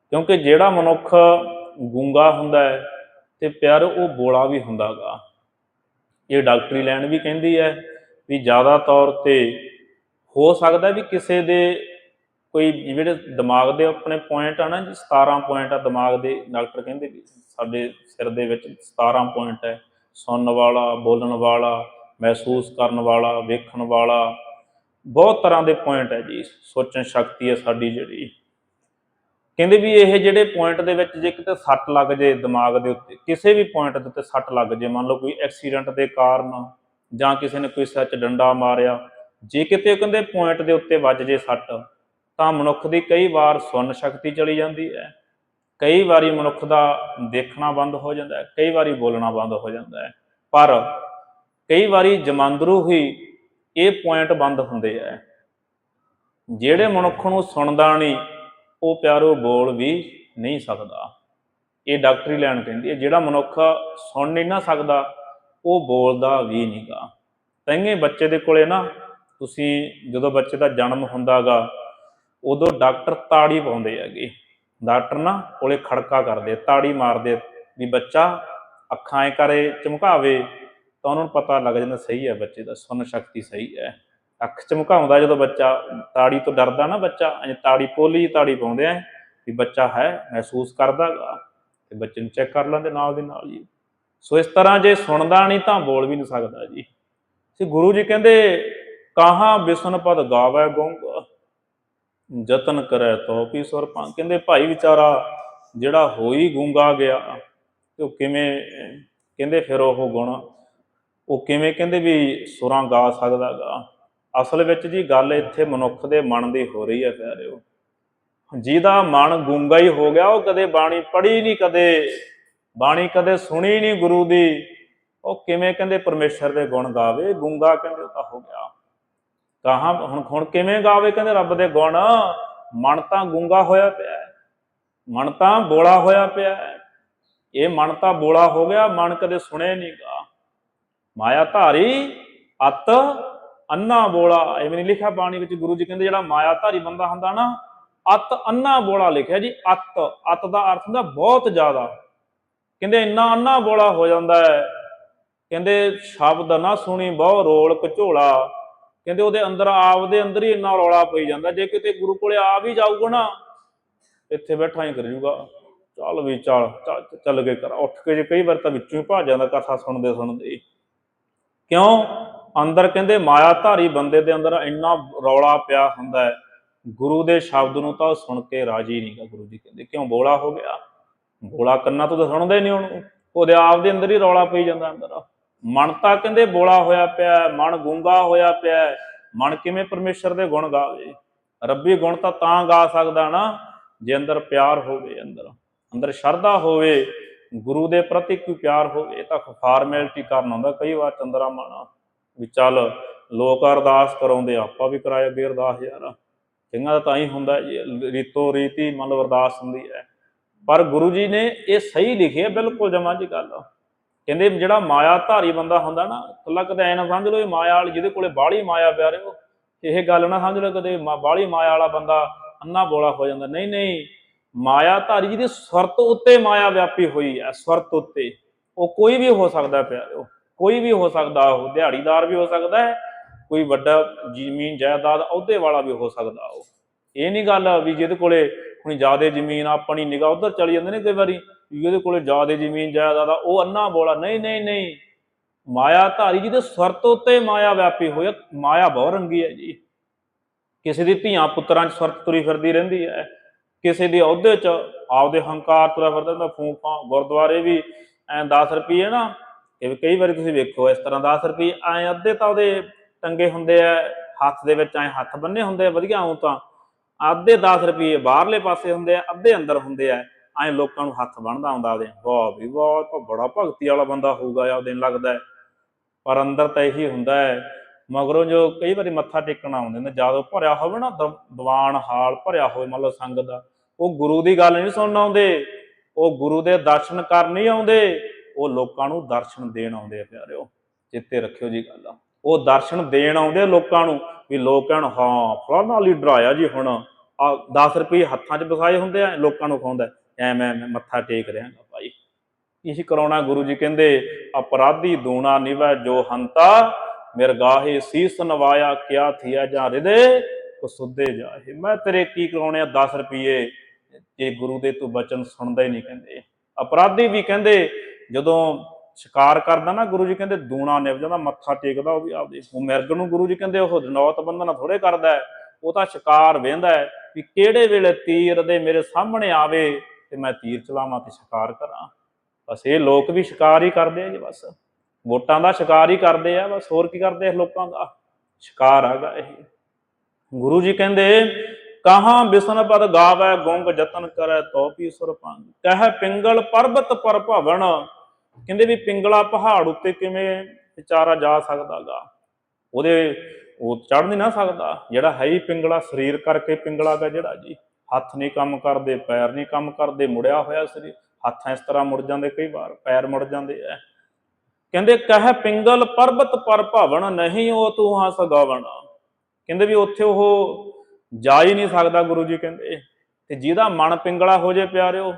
ਕਿਉਂਕਿ ਜਿਹੜਾ ਮਨੁੱਖ ਗੂੰਗਾ ਹੁੰਦਾ ਹੈ ਤੇ ਪਿਆਰ ਉਹ ਬੋਲਾ ਵੀ ਹੁੰਦਾਗਾ ਇਹ ਡਾਕਟਰੀ ਲੈਣ ਵੀ ਕਹਿੰਦੀ ਹੈ ਵੀ ਜ਼ਿਆਦਾ ਤੌਰ ਤੇ ਹੋ ਸਕਦਾ ਵੀ ਕਿਸੇ ਦੇ ਕੋਈ ਜਿਹੜੇ ਦਿਮਾਗ ਦੇ ਆਪਣੇ ਪੁਆਇੰਟ ਆ ਨਾ, ਜੀ 17 ਪੁਆਇੰਟ ਆ ਦਿਮਾਗ ਦੇ, ਡਾਕਟਰ ਕਹਿੰਦੇ ਵੀ ਸਾਡੇ ਸਿਰ ਦੇ ਵਿੱਚ 17 ਪੁਆਇੰਟ ਹੈ। ਸੁਣਨ ਵਾਲਾ, ਬੋਲਣ ਵਾਲਾ, ਮਹਿਸੂਸ ਕਰਨ ਵਾਲਾ, ਵੇਖਣ ਵਾਲਾ, ਬਹੁਤ ਤਰ੍ਹਾਂ ਦੇ ਪੁਆਇੰਟ ਹੈ ਜੀ, ਸੋਚਣ ਸ਼ਕਤੀ ਹੈ ਸਾਡੀ ਜਿਹੜੀ। ਕਹਿੰਦੇ ਵੀ ਇਹ ਜਿਹੜੇ ਪੁਆਇੰਟ ਦੇ ਵਿੱਚ ਜੇ ਕਿਤੇ ਸੱਟ ਲੱਗ ਜੇ ਦਿਮਾਗ ਦੇ ਉੱਤੇ, ਕਿਸੇ ਵੀ ਪੁਆਇੰਟ ਦੇ ਉੱਤੇ ਸੱਟ ਲੱਗ ਜੇ, ਮੰਨ ਲਓ ਕੋਈ ਐਕਸੀਡੈਂਟ ਦੇ ਕਾਰਨ ਜਾਂ ਕਿਸੇ ਨੇ ਕੋਈ ਸੱਚ ਡੰਡਾ ਮਾਰਿਆ, ਜੇ ਕਿਤੇ ਉਹ ਕਹਿੰਦੇ ਪੁਆਇੰਟ ਦੇ ਉੱਤੇ ਵੱਜ ਜੇ ਸੱਟ, ਤਾਂ ਮਨੁੱਖ ਦੀ ਕਈ ਵਾਰ ਸੁਣਨ ਸ਼ਕਤੀ ਚਲੀ ਜਾਂਦੀ ਹੈ। ਕਈ ਵਾਰੀ ਮਨੁੱਖ ਦਾ ਦੇਖਣਾ ਬੰਦ ਹੋ ਜਾਂਦਾ ਹੈ, ਕਈ ਵਾਰੀ ਬੋਲਣਾ ਬੰਦ ਹੋ ਜਾਂਦਾ ਹੈ। ਪਰ ਕਈ ਵਾਰੀ ਜਮਾਂਦਰੂ ਹੀ ਇਹ ਪੁਆਇੰਟ ਬੰਦ ਹੁੰਦੇ ਆ। ਜਿਹੜੇ ਮਨੁੱਖ ਨੂੰ ਸੁਣਦਾ ਨਹੀਂ, ਉਹ ਪਿਆਰੋ ਬੋਲ ਵੀ ਨਹੀਂ ਸਕਦਾ। ਇਹ ਡਾਕਟਰੀ ਲੈਣ ਕਹਿੰਦੀ ਹੈ, ਜਿਹੜਾ ਮਨੁੱਖ ਸੁਣ ਨਹੀਂ ਨਾ ਸਕਦਾ, ਉਹ ਬੋਲਦਾ ਵੀ ਨਹੀਂਗਾ ਤੈਂਗੇ ਬੱਚੇ ਦੇ ਕੋਲੇ ਨਾ ਤੁਸੀਂ ਜਦੋਂ ਬੱਚੇ ਦਾ ਜਨਮ ਹੁੰਦਾਗਾ, ਉਦੋਂ ਡਾਕਟਰ ਤਾੜੀ ਪਾਉਂਦੇ ਹੈਗੇ। ਡਾਕਟਰ ਨਾ ਕੋਲੇ ਖੜਕਾ ਕਰਦੇ, ਤਾੜੀ ਮਾਰਦੇ ਵੀ ਬੱਚਾ ਅੱਖਾਂ ਐ ਕਰੇ, ਚਮਕਾਵੇ ਤਾਂ ਉਹਨਾਂ ਨੂੰ ਪਤਾ ਲੱਗ ਜਾਂਦਾ ਸਹੀ ਹੈ ਬੱਚੇ ਦਾ, ਸੁਣ ਸ਼ਕਤੀ ਸਹੀ ਹੈ। ਅੱਖ ਚਮਕਾਉਂਦਾ ਜਦੋਂ ਬੱਚਾ ਤਾੜੀ ਤੋਂ ਡਰਦਾ ਨਾ ਬੱਚਾ ਅਜੇ ਤਾੜੀ ਪੋਲੀ ਤਾੜੀ ਪਾਉਂਦੇ ਆ, ਵੀ ਬੱਚਾ ਹੈ, ਮਹਿਸੂਸ ਕਰਦਾਗਾ ਤੇ ਬੱਚੇ ਨੂੰ ਚੈੱਕ ਕਰ ਲੈਂਦੇ ਨਾਲ ਦੇ ਨਾਲ ਜੀ ਸੋ ਇਸ ਤਰ੍ਹਾਂ ਜੇ ਸੁਣਦਾ ਨਹੀਂ ਤਾਂ ਬੋਲ ਵੀ ਨਹੀਂ ਸਕਦਾ ਜੀ। ਤੇ ਗੁਰੂ ਜੀ ਕਹਿੰਦੇ, ਕਾਹਾਂ ਬਿਸਨ ਪਦ ਗਾਵੇ ਗੁੰਗ? ਯਤਨ ਕਰੈ ਤੋ ਕੀ ਸੁਰ ਪਾ ਕਹਿੰਦੇ, ਭਾਈ ਵਿਚਾਰਾ ਜਿਹੜਾ ਹੋਈ ਗੂੰਗਾ ਗਿਆ ਉਹ ਕਿਵੇਂ, ਕਹਿੰਦੇ ਫਿਰ ਉਹ ਗੁਣ, ਉਹ ਕਿਵੇਂ ਕਹਿੰਦੇ ਵੀ ਸੁਰਾਂ ਗਾ ਸਕਦਾਗਾ ਅਸਲ ਵਿੱਚ ਜੀ ਗੱਲ ਇੱਥੇ ਮਨੁੱਖ ਦੇ ਮਨ ਦੀ ਹੋ ਰਹੀ ਹੈ, ਪਿਆਰਿਓ। ਜਿਹਦਾ ਮਨ ਗੂੰਗਾ ਹੀ ਹੋ ਗਿਆ, ਉਹ ਕਦੇ ਬਾਣੀ ਪੜ੍ਹੀ ਨਹੀਂ, ਕਦੇ ਬਾਣੀ ਕਦੇ ਸੁਣੀ ਨਹੀਂ ਗੁਰੂ ਦੀ, ਉਹ ਕਿਵੇਂ ਕਹਿੰਦੇ ਪਰਮੇਸ਼ਰ ਦੇ ਗੁਣ ਗਾਵੇ, ਗੂੰਗਾ ਕਹਿੰਦੇ ਉਹ ਤਾਂ ਹੋ ਗਿਆ। ਕਹਾਂ ਹੁਣ ਹੁਣ ਕਿਵੇਂ ਗਾਵੇ? ਕਹਿੰਦੇ ਰੱਬ ਦੇ ਗੁਣ। ਮਨ ਤਾਂ ਗੁੰਗਾ ਹੋਇਆ ਪਿਆ ਹੈ। ਮਨ ਤਾਂ ਬੋਲਾ ਹੋਇਆ ਪਿਆ ਹੈ। ਇਹ ਮਨ ਤਾਂ ਬੋਲਾ ਹੋ ਗਿਆ, ਮਨ ਕਦੇ ਸੁਣੇ ਨਹੀਂ ਗਾ। ਮਾਇਆ ਧਾਰੀ, ਅਤ, ਅੰਨਾ ਬੋਲਾ। ਐਵੇਂ ਨਹੀਂ ਲਿਖਿਆ ਬਾਣੀ ਵਿੱਚ, ਗੁਰੂ ਜੀ ਕਹਿੰਦੇ ਜਿਹੜਾ ਮਾਇਆ ਧਾਰੀ ਬੰਦਾ ਹੁੰਦਾ ਨਾ, ਅਤ, ਅੰਨਾ ਬੋਲਾ ਲਿਖਿਆ ਜੀ, ਅਤ। ਅਤ ਦਾ ਅਰਥ ਹੁੰਦਾ ਬਹੁਤ ਜ਼ਿਆਦਾ। ਕਹਿੰਦੇ ਇੰਨਾ ਅੰਨਾ ਬੋਲਾ ਹੋ ਜਾਂਦਾ ਹੈ। ਕਹਿੰਦੇ ਸ਼ਬਦ ਨਾ ਸੁਣੀ ਬਹੁ ਰੋਲ ਕਚੋਲਾ ਕਹਿੰਦੇ ਉਹਦੇ ਅੰਦਰ, ਆਪਦੇ ਅੰਦਰ ਹੀ ਇੰਨਾ ਰੌਲਾ ਪਈ ਜਾਂਦਾ। ਜੇ ਕਿਤੇ ਗੁਰੂ ਕੋਲੇ ਆ ਵੀ ਜਾਊਗਾ ਨਾ, ਇੱਥੇ ਬੈਠਾ ਹੀ ਕਰ ਜੂਗਾ ਚੱਲ ਵੀ, ਚੱਲ, ਚੱਲ- ਕੇ ਕਰ। ਉੱਠ ਕੇ ਜੇ ਕਈ ਵਾਰ ਤਾਂ ਵਿੱਚੋਂ ਹੀ ਭੱਜ ਜਾਂਦਾ ਕਥਾ ਸੁਣਦੇ ਸੁਣਦੇ। ਹੀ। ਕਿਉਂ? ਅੰਦਰ ਕਹਿੰਦੇ ਮਾਇਆ ਧਾਰੀ ਬੰਦੇ ਦੇ ਅੰਦਰ ਇੰਨਾ ਰੌਲਾ ਪਿਆ ਹੁੰਦਾ ਹੈ। ਗੁਰੂ ਦੇ ਸ਼ਬਦ ਨੂੰ ਤਾਂ ਸੁਣ ਕੇ ਰਾਜੀ ਨਹੀਂਗਾ ਗੁਰੂ ਜੀ ਕਹਿੰਦੇ। ਕਿਉਂ? ਬੋਲਾ ਹੋ ਗਿਆ। ਬੋਲਾ ਕੰਨਾਂ ਤੋਂ ਤਾਂ ਸੁਣਦਾ ਨਹੀਂ ਉਹਨੂੰ। ਉਹਦੇ ਆਪ ਦੇ ਅੰਦਰ ਹੀ ਰੌਲਾ ਪਈ ਜਾਂਦਾ ਅੰਦਰ। ਮਨ ਤਾਂ ਕਹਿੰਦੇ ਬੋਲਾ ਹੋਇਆ ਪਿਆ, ਮਨ ਗੂੰਗਾ ਹੋਇਆ ਪਿਆ, ਮਨ ਕਿਵੇਂ ਪਰਮੇਸ਼ਰ ਦੇ ਗੁਣ ਗਾਵੇ? ਰੱਬੀ ਗੁਣ ਤਾਂ ਤਾਂ ਗਾ ਸਕਦਾ ਨਾ, ਜੇ ਅੰਦਰ ਪਿਆਰ ਹੋਵੇ ਅੰਦਰ। ਅੰਦਰ ਸ਼ਰਧਾ ਹੋਵੇ, ਗੁਰੂ ਦੇ ਪ੍ਰਤੀ ਕੋਈ ਪਿਆਰ ਹੋਵੇ ਤਾਂ ਫਾਰਮੈਲਿਟੀ ਕਰਨ ਹੁੰਦਾ। ਕਈ ਵਾਰ ਚੰਦਰਾ ਮਾਣਾ ਵੀ ਚੱਲ ਲੋਕ ਅਰਦਾਸ ਕਰਾਉਂਦੇ, ਆਪਾਂ ਵੀ ਕਰਾਇਆ ਵੀ ਅਰਦਾਸ ਯਾਰ। ਚੰਗਾ ਤਾਂ ਤਾਂ ਹੀ ਹੁੰਦਾ ਜੀ ਰੀਤੋ ਰੀਤੀ ਮਤਲਬ ਅਰਦਾਸ ਹੁੰਦੀ ਹੈ। ਪਰ ਗੁਰੂ ਜੀ ਨੇ ਇਹ ਸਹੀ ਲਿਖਿਆ ਬਿਲਕੁਲ ਜਮਾਂ ਜੀ ਗੱਲ। ਕਹਿੰਦੇ ਜਿਹੜਾ ਮਾਇਆ ਧਾਰੀ ਬੰਦਾ ਹੁੰਦਾ ਨਾ ਕੱਲਾ ਕਦੇ ਐ ਨਾ ਸਮਝ ਲਓ ਇਹ ਮਾਇਆ ਵਾਲੀ, ਜਿਹਦੇ ਕੋਲੇ ਬਾਹਲੀ ਮਾਇਆ ਪਿਆ ਰਹੇ ਹੋ, ਇਹ ਗੱਲ ਨਾ ਸਮਝ ਲਓ ਕਦੇ ਮਾ- ਬਾਹਲੀ ਮਾਇਆ ਵਾਲਾ ਬੰਦਾ ਅੰਨਾ ਬੋਲਾ ਹੋ ਜਾਂਦਾ। ਨਹੀਂ ਨਹੀਂ ਮਾਇਆ ਧਾਰੀ ਜਿਹਦੀ ਸੁਰਤ ਉੱਤੇ ਮਾਇਆ ਵਿਆਪੀ ਹੋਈ ਹੈ ਸੁਰਤ ਉੱਤੇ, ਉਹ ਕੋਈ ਵੀ ਹੋ ਸਕਦਾ ਪਿਆਰਿਓ ਕੋਈ ਵੀ ਹੋ ਸਕਦਾ ਉਹ, ਦਿਹਾੜੀਦਾਰ ਵੀ ਹੋ ਸਕਦਾ ਹੈ, ਕੋਈ ਵੱਡਾ ਜ਼ਮੀਨ ਜਾਇਦਾਦ ਅਹੁਦੇ ਵਾਲਾ ਵੀ ਹੋ ਸਕਦਾ ਉਹ। ਇਹ ਨਹੀਂ ਗੱਲ ਵੀ ਜਿਹਦੇ ਕੋਲੇ ਹੁਣ ਜ਼ਿਆਦੇ ਜ਼ਮੀਨ ਆਪਣੀ ਨਿਗਾਹ ਉਧਰ ਚਲੀ ਜਾਂਦੇ ਨੇ ਕਈ ਵਾਰੀ ਵੀ ਉਹਦੇ ਕੋਲੇ ਜ਼ਿਆਦੇ ਜ਼ਮੀਨ ਜਾਇਦਾਦ ਆ, ਉਹ ਅੰਨਾ ਬੋਲਾ, ਨਹੀਂ ਨਹੀਂ ਨਹੀਂ। ਮਾਇਆ ਧਾਰੀ ਜਿਹਦੇ ਸੁਰਤ ਉੱਤੇ ਮਾਇਆ ਵਿਆਪੀ ਹੋਇਆ ਮਾਇਆ ਬਹੁਤ ਰੰਗੀ ਹੈ ਜੀ। ਕਿਸੇ ਦੀ ਧੀਆਂ ਪੁੱਤਰਾਂ 'ਚ ਸਰਤ ਤੁਰੀ ਫਿਰਦੀ ਰਹਿੰਦੀ ਹੈ। ਕਿਸੇ ਦੇ ਅਹੁਦੇ 'ਚ ਆਪਦੇ ਹੰਕਾਰ ਤੁਰਿਆ ਫਿਰਦਾ ਹੁੰਦਾ ਫੂਕਾਂ ਗੁਰਦੁਆਰੇ ਵੀ ਐ 10 ਰੁਪਏ ਨਾ ਇਹ ਵੀ ਕਈ ਵਾਰੀ ਤੁਸੀਂ ਵੇਖੋ, ਇਸ ਤਰ੍ਹਾਂ 10 ਰੁਪਏ ਐ ਅੱਧੇ ਤਾਂ ਉਹਦੇ ਟੰਗੇ ਹੁੰਦੇ ਆ, ਹੱਥ ਦੇ ਵਿੱਚ ਐ ਹੱਥ ਬੰਨੇ ਹੁੰਦੇ ਆ, ਵਧੀਆ ਆਉਂ ਤਾਂ। ਅੱਧੇ 10 ਰੁਪਏ ਬਾਹਰਲੇ ਪਾਸੇ ਹੁੰਦੇ ਆ, ਅੱਧੇ ਅੰਦਰ ਹੁੰਦੇ ਆ। ਐ ਲੋਕਾਂ ਨੂੰ ਹੱਥ ਬਣਦਾ ਆਉਂਦਾ ਉਹਦੇ। ਵਾਹ ਵੀ ਵਾਹ ਤਾਂ ਬੜਾ ਭਗਤੀ ਵਾਲਾ ਬੰਦਾ ਹੋਊਗਾ ਆ ਉਹਦੇ ਲੱਗਦਾ ਹੈ। ਪਰ ਅੰਦਰ ਤਾਂ ਇਹੀ ਹੁੰਦਾ ਹੈ। ਮਗਰੋਂ ਜੋ ਕਈ ਵਾਰੀ ਮੱਥਾ ਟੇਕਣ ਆਉਂਦੇ ਨੇ, ਜਦੋਂ ਭਰਿਆ ਹੋਵੇ ਨਾ ਦ- ਦੀਵਾਨ ਹਾਲ ਭਰਿਆ ਹੋਵੇ, ਮੰਨ ਲਓ ਸੰਗਤ ਦਾ, ਉਹ ਗੁਰੂ ਦੀ ਗੱਲ ਨਹੀਂ ਸੁਣਨ ਆਉਂਦੇ। ਉਹ ਗੁਰੂ ਦੇ ਦਰਸ਼ਨ ਕਰਨ ਨਹੀਂ ਆਉਂਦੇ। ਉਹ ਲੋਕਾਂ ਨੂੰ ਦਰਸ਼ਨ ਦੇਣ ਆਉਂਦੇ ਆ, ਪਿਆਰਿਓ। ਚਿੱਤੇ ਰੱਖਿਓ ਜੀ ਗੱਲ। ਉਹ ਦਰਸ਼ਨ ਦੇਣ ਆਉਂਦੇ ਆ ਲੋਕਾਂ ਨੂੰ ਵੀ ਲੋਕ ਕਹਿਣ, ਹਾਂ ਫਲਾਣਾ ਲੀਡਰ ਆਇਆ ਜੀ ਹੁਣ। ਆ 10 ਰੁਪਏ ਹੱਥਾਂ 'ਚ ਵਸਾਏ ਹੁੰਦੇ ਆ, ਲੋਕਾਂ ਨੂੰ ਖਾਉਂਦਾ ਐਵੇਂ ਮੈਂ ਮੱਥਾ ਟੇਕ ਰਿਹਾਗਾ ਭਾਈ। ਇਹੀ ਕਰਾਉਣਾ ਗੁਰੂ ਜੀ ਕਹਿੰਦੇ, ਅਪਰਾਧੀ ਦੂਣਾ ਨਿਵੈ ਜੋ ਹੰਤਾ ਮਿਰਗਾਹੇ ਸੀਸ ਨਵਾਇਆ ਕਿਆ ਥੀਆ ਜਾਂ ਹਿਰਦੇ ਕੋ ਜਾਹੇ। ਮੈਂ ਤੇਰੇ ਕੀ ਕਰਾਉਣੇ ਆ 10 ਰੁਪਏ ਜੇ ਗੁਰੂ ਦੇ ਤੂੰ ਬਚਨ ਸੁਣਦਾ ਹੀ ਨਹੀਂ ਕਹਿੰਦੇ। ਅਪਰਾਧੀ ਵੀ ਕਹਿੰਦੇ, ਜਦੋਂ ਸ਼ਿਕਾਰ ਕਰਦਾ ਨਾ ਗੁਰੂ ਜੀ ਕਹਿੰਦੇ, ਦੂਣਾ ਨਿਵ ਜਾਂਦਾ, ਮੱਥਾ ਟੇਕਦਾ, ਉਹ ਵੀ ਆਪਦੇ ਉਹ ਮਿਰਗ ਨੂੰ ਗੁਰੂ ਜੀ ਕਹਿੰਦੇ, ਉਹ ਨੌਤ ਬੰਧਨ ਥੋੜੇ ਕਰਦਾ ਉਹ ਤਾਂ ਸ਼ਿਕਾਰ ਵੇਂਦਾ ਵੀ ਕਿਹੜੇ ਵੇਲੇ ਤੀਰ ਦੇ ਮੇਰੇ ਸਾਹਮਣੇ ਆਵੇ ਤੇ ਮੈਂ ਤੀਰ ਚਲਾਵਾਂ ਤੇ ਸ਼ਿਕਾਰ ਕਰਾਂ। ਬਸ ਇਹ ਲੋਕ ਵੀ ਸ਼ਿਕਾਰ ਹੀ ਕਰਦੇ ਆ ਜੀ ਬਸ। ਵੋਟਾਂ ਦਾ ਸ਼ਿਕਾਰ ਹੀ ਕਰਦੇ ਆ, ਬਸ ਹੋਰ ਕੀ ਕਰਦੇ ਆ ਲੋਕਾਂ ਦਾ? ਸ਼ਿਕਾਰ ਹੈਗਾ ਇਹ। ਗੁਰੂ ਜੀ ਕਹਿੰਦੇ, ਕਹਾਂ ਬਿਸਨ ਪਦ ਗਾਵੈ ਗੁੰਗ ਜਤਨ ਕਰੈ ਤੋਪੀ ਸੁਰ ਕਹਿ ਪਿੰਗਲ ਪਰਬਤ ਪਰ ਭਵਨ। ਕਹਿੰਦੇ ਵੀ ਪਿੰਗਲਾ ਪਹਾੜ ਉੱਤੇ ਕਿਵੇਂ ਵਿਚਾਰਾ ਜਾ ਸਕਦਾਗਾ। ਉਹਦੇ, ਉਹ ਚੜ ਨਹੀਂ ਨਾ ਸਕਦਾ। ਜਿਹੜਾ ਹੈ ਹੀ ਪਿੰਗਲਾ, ਸਰੀਰ ਕਰਕੇ ਪਿੰਗਲਾ ਦਾ ਜਿਹੜਾ ਜੀ। ਹੱਥ ਨਹੀਂ ਕੰਮ ਕਰਦੇ, ਪੈਰ ਨਹੀਂ ਕੰਮ ਕਰਦੇ, ਮੁੜਿਆ ਹੋਇਆ ਸਰੀਰ। ਹੱਥ ਇਸ ਤਰ੍ਹਾਂ ਮੁੜ ਜਾਂਦੇ, ਕਈ ਵਾਰ ਪੈਰ ਮੁੜ ਜਾਂਦੇ ਐ। ਕਹਿੰਦੇ, ਕਹਿ ਪਿੰਗਲ ਪਰਬਤ ਪਰ ਭਵਨ ਨਹੀਂ, ਉਹ ਤੂੰ ਹਾਂ ਸਗਾਵਣ। ਕਹਿੰਦੇ ਵੀ ਉੱਥੇ ਉਹ ਜਾ ਹੀ ਨਹੀਂ ਸਕਦਾ ਗੁਰੂ ਜੀ ਕਹਿੰਦੇ। ਤੇ ਜਿਹਦਾ ਮਨ ਪਿੰਗਲਾ ਹੋ ਜੇ ਪਿਆਰਿਓ,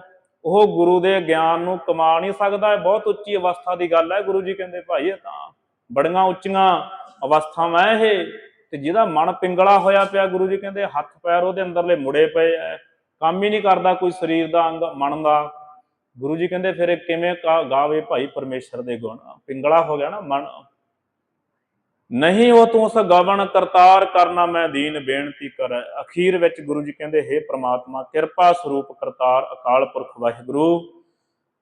ਉਹ ਗੁਰੂ ਦੇ ਗਿਆਨ ਨੂੰ ਕਮਾ ਨਹੀਂ ਸਕਦਾ ਇਹ ਬਹੁਤ ਉੱਚੀ ਅਵਸਥਾ ਦੀ ਗੱਲ ਹੈ ਗੁਰੂ ਜੀ ਕਹਿੰਦੇ। ਭਾਈ ਇਹ ਤਾਂ ਬੜੀਆਂ ਉੱਚੀਆਂ ਅਵਸਥਾਵਾਂ ਇਹ। ਤੇ ਜਿਹਦਾ ਮਨ ਪਿੰਗਲਾ ਹੋਇਆ ਪਿਆ ਗੁਰੂ ਜੀ ਕਹਿੰਦੇ, ਹੱਥ ਪੈਰ ਉਹਦੇ ਅੰਦਰਲੇ ਮੁੜੇ ਪਏ ਐ, ਕੰਮ ਹੀ ਨਹੀਂ ਕਰਦਾ ਕੋਈ ਸਰੀਰ ਦਾ ਅੰਗ, ਮਨ ਦਾ। ਗੁਰੂ ਜੀ ਕਹਿੰਦੇ, ਫਿਰ ਕਿਵੇਂ ਗਾਵੇ ਭਾਈ ਪਰਮੇਸ਼ਰ ਦੇ ਗੁਣ? ਪਿੰਗਲਾ ਹੋ ਗਿਆ ਨਾ ਮਨ। ਨਹੀਂ, ਉਹ ਤੂੰ ਉਸ ਗਵਨ ਕਰਤਾਰ ਕਰਨਾ ਮੈਂ ਦੀਨ ਬੇਨਤੀ ਕਰ। ਅਖੀਰ ਵਿੱਚ ਗੁਰੂ ਜੀ ਕਹਿੰਦੇ हे ਪ੍ਰਮਾਤਮਾ, ਕਿਰਪਾ ਸਰੂਪ ਕਰਤਾਰ ਅਕਾਲ ਪੁਰਖ ਵਾਹਿਗੁਰੂ,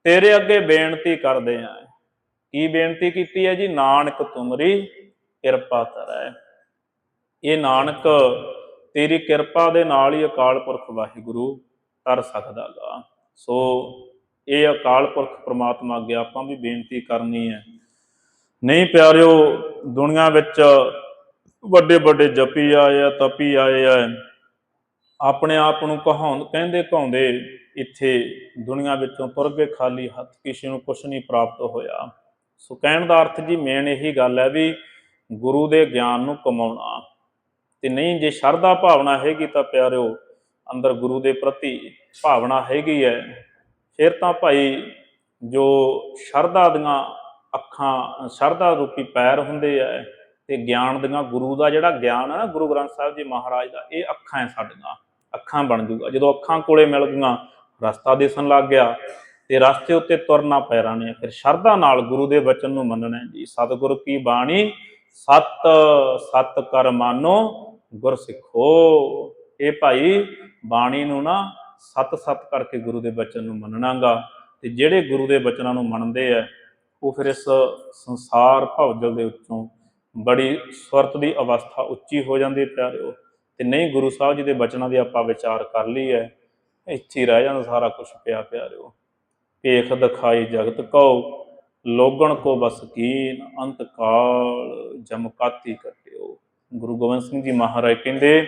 ਤੇਰੇ ਅੱਗੇ ਬੇਨਤੀ ਕਰਦੇ ਆਂ। ਕੀ ਬੇਨਤੀ ਕੀਤੀ ਹੈ ਜੀ? ਨਾਨਕ ਤੁਮਰੀ ਕਿਰਪਾ ਕਰੈ ਇਹ ਨਾਨਕ, ਤੇਰੀ ਕਿਰਪਾ ਦੇ ਨਾਲ ਹੀ ਅਕਾਲ ਪੁਰਖ ਵਾਹਿਗੁਰੂ ਕਰ ਸਕਦਾਗਾ ਸੋ ਇਹ ਅਕਾਲ ਪੁਰਖ ਪ੍ਰਮਾਤਮਾ ਅੱਗੇ ਆਪਾਂ ਵੀ ਬੇਨਤੀ ਕਰਨੀ ਹੈ। ਨਹੀਂ ਪਿਆਰਿਓ, ਦੁਨੀਆ ਵਿੱਚ ਵੱਡੇ ਵੱਡੇ ਜਪੀ ਆਏ ਆ, ਤਪੀ ਆਏ ਆ। ਆਪਣੇ ਆਪ ਨੂੰ ਕਹਾਉਣ, ਕਹਿੰਦੇ ਕਹਾਉਂਦੇ ਇੱਥੇ ਦੁਨੀਆ ਵਿੱਚੋਂ ਤੁਰ ਗਏ ਖਾਲੀ ਹੱਥ ਕਿਸੇ ਨੂੰ ਕੁਝ ਨਹੀਂ ਪ੍ਰਾਪਤ ਹੋਇਆ। ਸੋ ਕਹਿਣ ਦਾ ਅਰਥ ਜੀ, ਮੇਨ ਇਹੀ ਗੱਲ ਹੈ ਵੀ ਗੁਰੂ ਦੇ ਗਿਆਨ ਨੂੰ ਕਮਾਉਣਾ। ਤੇ ਨਹੀਂ, ਜੇ ਸ਼ਰਧਾ ਭਾਵਨਾ ਹੈਗੀ ਤਾਂ ਪਿਆਰਿਓ, ਅੰਦਰ ਗੁਰੂ ਦੇ ਪ੍ਰਤੀ ਭਾਵਨਾ ਹੈਗੀ ਹੈ ਫਿਰ ਤਾਂ ਭਾਈ ਜੋ ਸ਼ਰਧਾ ਦੀਆਂ ਅੱਖਾਂ, ਸ਼ਰਧਾ ਰੂਪੀ ਪੈਰ ਹੁੰਦੇ ਆ ਤੇ ਗਿਆਨ ਦੀਆਂ, ਗੁਰੂ ਦਾ ਜਿਹੜਾ ਗਿਆਨ ਹੈ ਨਾ, ਗੁਰੂ ਗ੍ਰੰਥ ਸਾਹਿਬ ਜੀ ਮਹਾਰਾਜ ਦਾ, ਇਹ ਅੱਖਾਂ ਹੈ ਸਾਡੀਆਂ, ਅੱਖਾਂ ਬਣ ਜੂਗਾ। ਜਦੋਂ ਅੱਖਾਂ ਕੋਲੇ ਮਿਲ ਗਈਆਂ, ਰਸਤਾ ਦਿਸਣ ਲੱਗ ਗਿਆ ਤੇ ਰਸਤੇ ਉੱਤੇ ਤੁਰਨਾ ਪੈਰਾਂ ਨੇ। ਫਿਰ ਸ਼ਰਧਾ ਨਾਲ ਗੁਰੂ ਦੇ ਵਚਨ ਨੂੰ ਮੰਨਣਾ ਜੀ, ਸਤਿਗੁਰ ਕੀ ਬਾਣੀ ਸਤ ਸਤ ਕਰ ਮਾਨੋ ਗੁਰ ਸਿੱਖੋ ਇਹ ਭਾਈ ਬਾਣੀ ਨੂੰ ਨਾ ਸਤ ਸਤ ਕਰਕੇ ਗੁਰੂ ਦੇ ਬਚਨ ਨੂੰ ਮੰਨਣਾਗਾ ਤੇ ਜਿਹੜੇ ਗੁਰੂ ਦੇ ਬਚਨਾਂ ਨੂੰ ਮੰਨਦੇ ਆ, ਉਹ ਫਿਰ ਇਸ ਸੰਸਾਰ ਭਵਜਲ ਦੇ ਵਿੱਚੋਂ ਬੜੀ ਸੁਰਤ ਦੀ ਅਵਸਥਾ ਉੱਚੀ ਹੋ ਜਾਂਦੀ ਹੈ ਪਿਆਰਿਓ। ਤੇ ਨਹੀਂ ਗੁਰੂ ਸਾਹਿਬ ਜੀ ਦੇ ਬਚਨਾਂ ਦੀ ਆਪਾਂ ਵਿਚਾਰ ਕਰ ਲਈ ਹੈ ਇੱਥੇ ਰਹਿ ਜਾਂਦਾ ਸਾਰਾ ਕੁਝ ਪਿਆ ਪਿਆਰਿਓ। ਭੇਖ ਦਿਖਾਈ ਜਗਤ ਕਉ ਲੋਗਣ ਕੋ ਬਸ ਕੀਨ, ਅੰਤ ਕਾਲ ਜਮਕਾਤੀ ਕਟਿਓ। ਗੁਰੂ ਗੋਬਿੰਦ ਸਿੰਘ ਜੀ ਮਹਾਰਾਜ ਕਹਿੰਦੇ,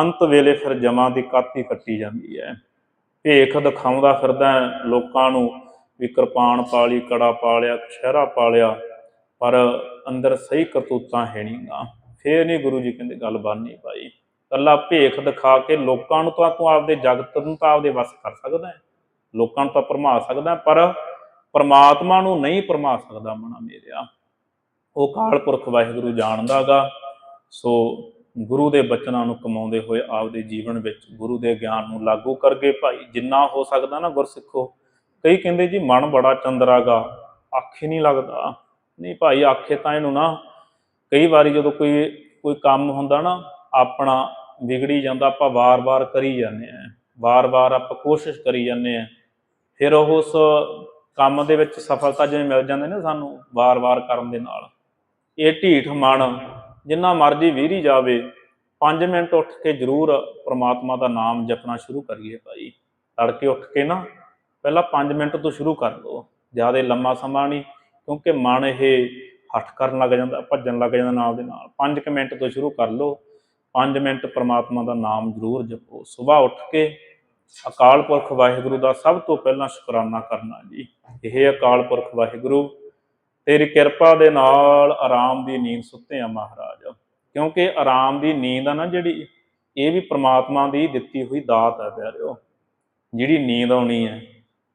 ਅੰਤ ਵੇਲੇ ਫਿਰ ਜਮਾਂ ਦੀ ਕਾਤੀ ਕੱਟੀ ਜਾਂਦੀ ਹੈ। ਭੇਖ ਦਿਖਾਉਂਦਾ ਫਿਰਦਾ ਲੋਕਾਂ ਨੂੰ ਵੀ ਕਿਰਪਾਨ ਪਾਲੀ, ਕੜਾ ਪਾਲਿਆ ਕਛਹਿਰਾ ਪਾਲਿਆ, ਪਰ ਅੰਦਰ ਸਹੀ ਕਰਤੂਤਾਂ ਹੈ ਨਹੀਂਗਾ ਫੇਰ ਨਹੀਂ ਗੁਰੂ ਜੀ ਕਹਿੰਦੇ, ਗੱਲ ਨਹੀਂ ਭਾਈ, ਕੱਲਾ ਭੇਖ ਦਿਖਾ ਕੇ ਲੋਕਾਂ ਨੂੰ ਤਾਂ ਤੂੰ ਆਪਦੇ ਜਗਤ ਨੂੰ ਤਾਂ ਆਪਦੇ ਵਸ ਕਰ ਸਕਦਾ ਹੈ। ਲੋਕਾਂ ਨੂੰ ਤਾਂ ਭਰਮਾ ਸਕਦਾ ਪਰ ਪਰਮਾਤਮਾ ਨੂੰ ਨਹੀਂ ਭਰਮਾ ਸਕਦਾ ਮਨਾ ਮੇਰਿਆ। ਉਹ ਕਾਲ ਪੁਰਖ ਵਾਹਿਗੁਰੂ ਜਾਣਦਾਗਾ। ਸੋ ਗੁਰੂ ਦੇ ਬਚਨਾਂ ਨੂੰ ਕਮਾਉਂਦੇ ਹੋਏ ਆਪਦੇ ਜੀਵਨ ਵਿੱਚ ਗੁਰੂ ਦੇ ਗਿਆਨ ਨੂੰ ਲਾਗੂ ਕਰਗੇ ਭਾਈ। ਜਿੰਨਾ ਹੋ ਸਕਦਾ ਨਾ ਗੁਰਸਿੱਖੋ। ਕਈ ਕਹਿੰਦੇ ਜੀ, ਮਨ ਬੜਾ ਚੰਦਰਾਗਾ ਆਖੇ ਨਹੀਂ ਲੱਗਦਾ। ਨਹੀਂ ਭਾਈ, ਆਖੇ ਤਾਂ ਇਹਨੂੰ ਨਾ। ਕਈ ਵਾਰੀ ਜਦੋਂ ਕੋਈ ਕੋਈ ਕੰਮ ਹੁੰਦਾ ਨਾ, ਆਪਣਾ ਵਿਗੜੀ ਜਾਂਦਾ, ਆਪਾਂ ਵਾਰ-ਵਾਰ ਕਰੀ ਜਾਂਦੇ ਆ। ਵਾਰ-ਵਾਰ ਆਪਾਂ ਕੋਸ਼ਿਸ਼ ਕਰੀ ਜਾਂਦੇ ਆ। ਫਿਰ ਉਹ ਉਸ ਕੰਮ ਦੇ ਵਿੱਚ ਸਫਲਤਾ ਜਿਵੇਂ ਮਿਲ ਜਾਂਦੇ ਨੇ ਸਾਨੂੰ ਵਾਰ-ਵਾਰ ਕਰਨ ਦੇ ਨਾਲ। ਇਹ ਢੀਠ ਮਨ ਜਿੰਨਾ ਮਰਜ਼ੀ ਵੀਰੀ ਜਾਵੇ 5 ਮਿੰਟ ਉੱਠ ਕੇ ਜ਼ਰੂਰ ਪ੍ਰਮਾਤਮਾ ਦਾ ਨਾਮ ਜਪਣਾ ਸ਼ੁਰੂ ਕਰੀਏ ਭਾਈ। ਤੜਕੇ ਉੱਠ ਕੇ ਨਾ ਪਹਿਲਾਂ 5 ਮਿੰਟ ਤੋਂ ਸ਼ੁਰੂ ਕਰ ਲਓ। ਜ਼ਿਆਦਾ ਲੰਮਾ ਸਮਾਂ ਨਹੀਂ, ਕਿਉਂਕਿ ਮਨ ਇਹ ਹੱਠ ਕਰਨ ਲੱਗ ਜਾਂਦਾ, ਭੱਜਣ ਲੱਗ ਜਾਂਦਾ ਨਾਲ ਦੇ ਨਾਲ। 5 ਮਿੰਟ ਤੋਂ ਸ਼ੁਰੂ ਕਰ ਲਓ 5 ਮਿੰਟ ਪ੍ਰਮਾਤਮਾ ਦਾ ਨਾਮ ਜ਼ਰੂਰ ਜਪੋ। ਸਵੇਰ ਉੱਠ ਕੇ ਅਕਾਲ ਪੁਰਖ ਵਾਹਿਗੁਰੂ ਦਾ ਸਭ ਤੋਂ ਪਹਿਲਾਂ ਸ਼ੁਕਰਾਨਾ ਕਰਨਾ ਜੀ। ਇਹ ਅਕਾਲ ਪੁਰਖ ਵਾਹਿਗੁਰੂ, ਤੇਰੀ ਕਿਰਪਾ ਦੇ ਨਾਲ ਆਰਾਮ ਦੀ ਨੀਂਦ ਸੁੱਤੇ ਆ ਮਹਾਰਾਜ। ਕਿਉਂਕਿ ਆਰਾਮ ਦੀ ਨੀਂਦ ਆ ਨਾ ਜਿਹੜੀ, ਇਹ ਵੀ ਪ੍ਰਮਾਤਮਾ ਦੀ ਦਿੱਤੀ ਹੋਈ ਦਾਤ ਹੈ ਪਿਆਰਿਓ। ਜਿਹੜੀ ਨੀਂਦ ਆਉਣੀ ਹੈ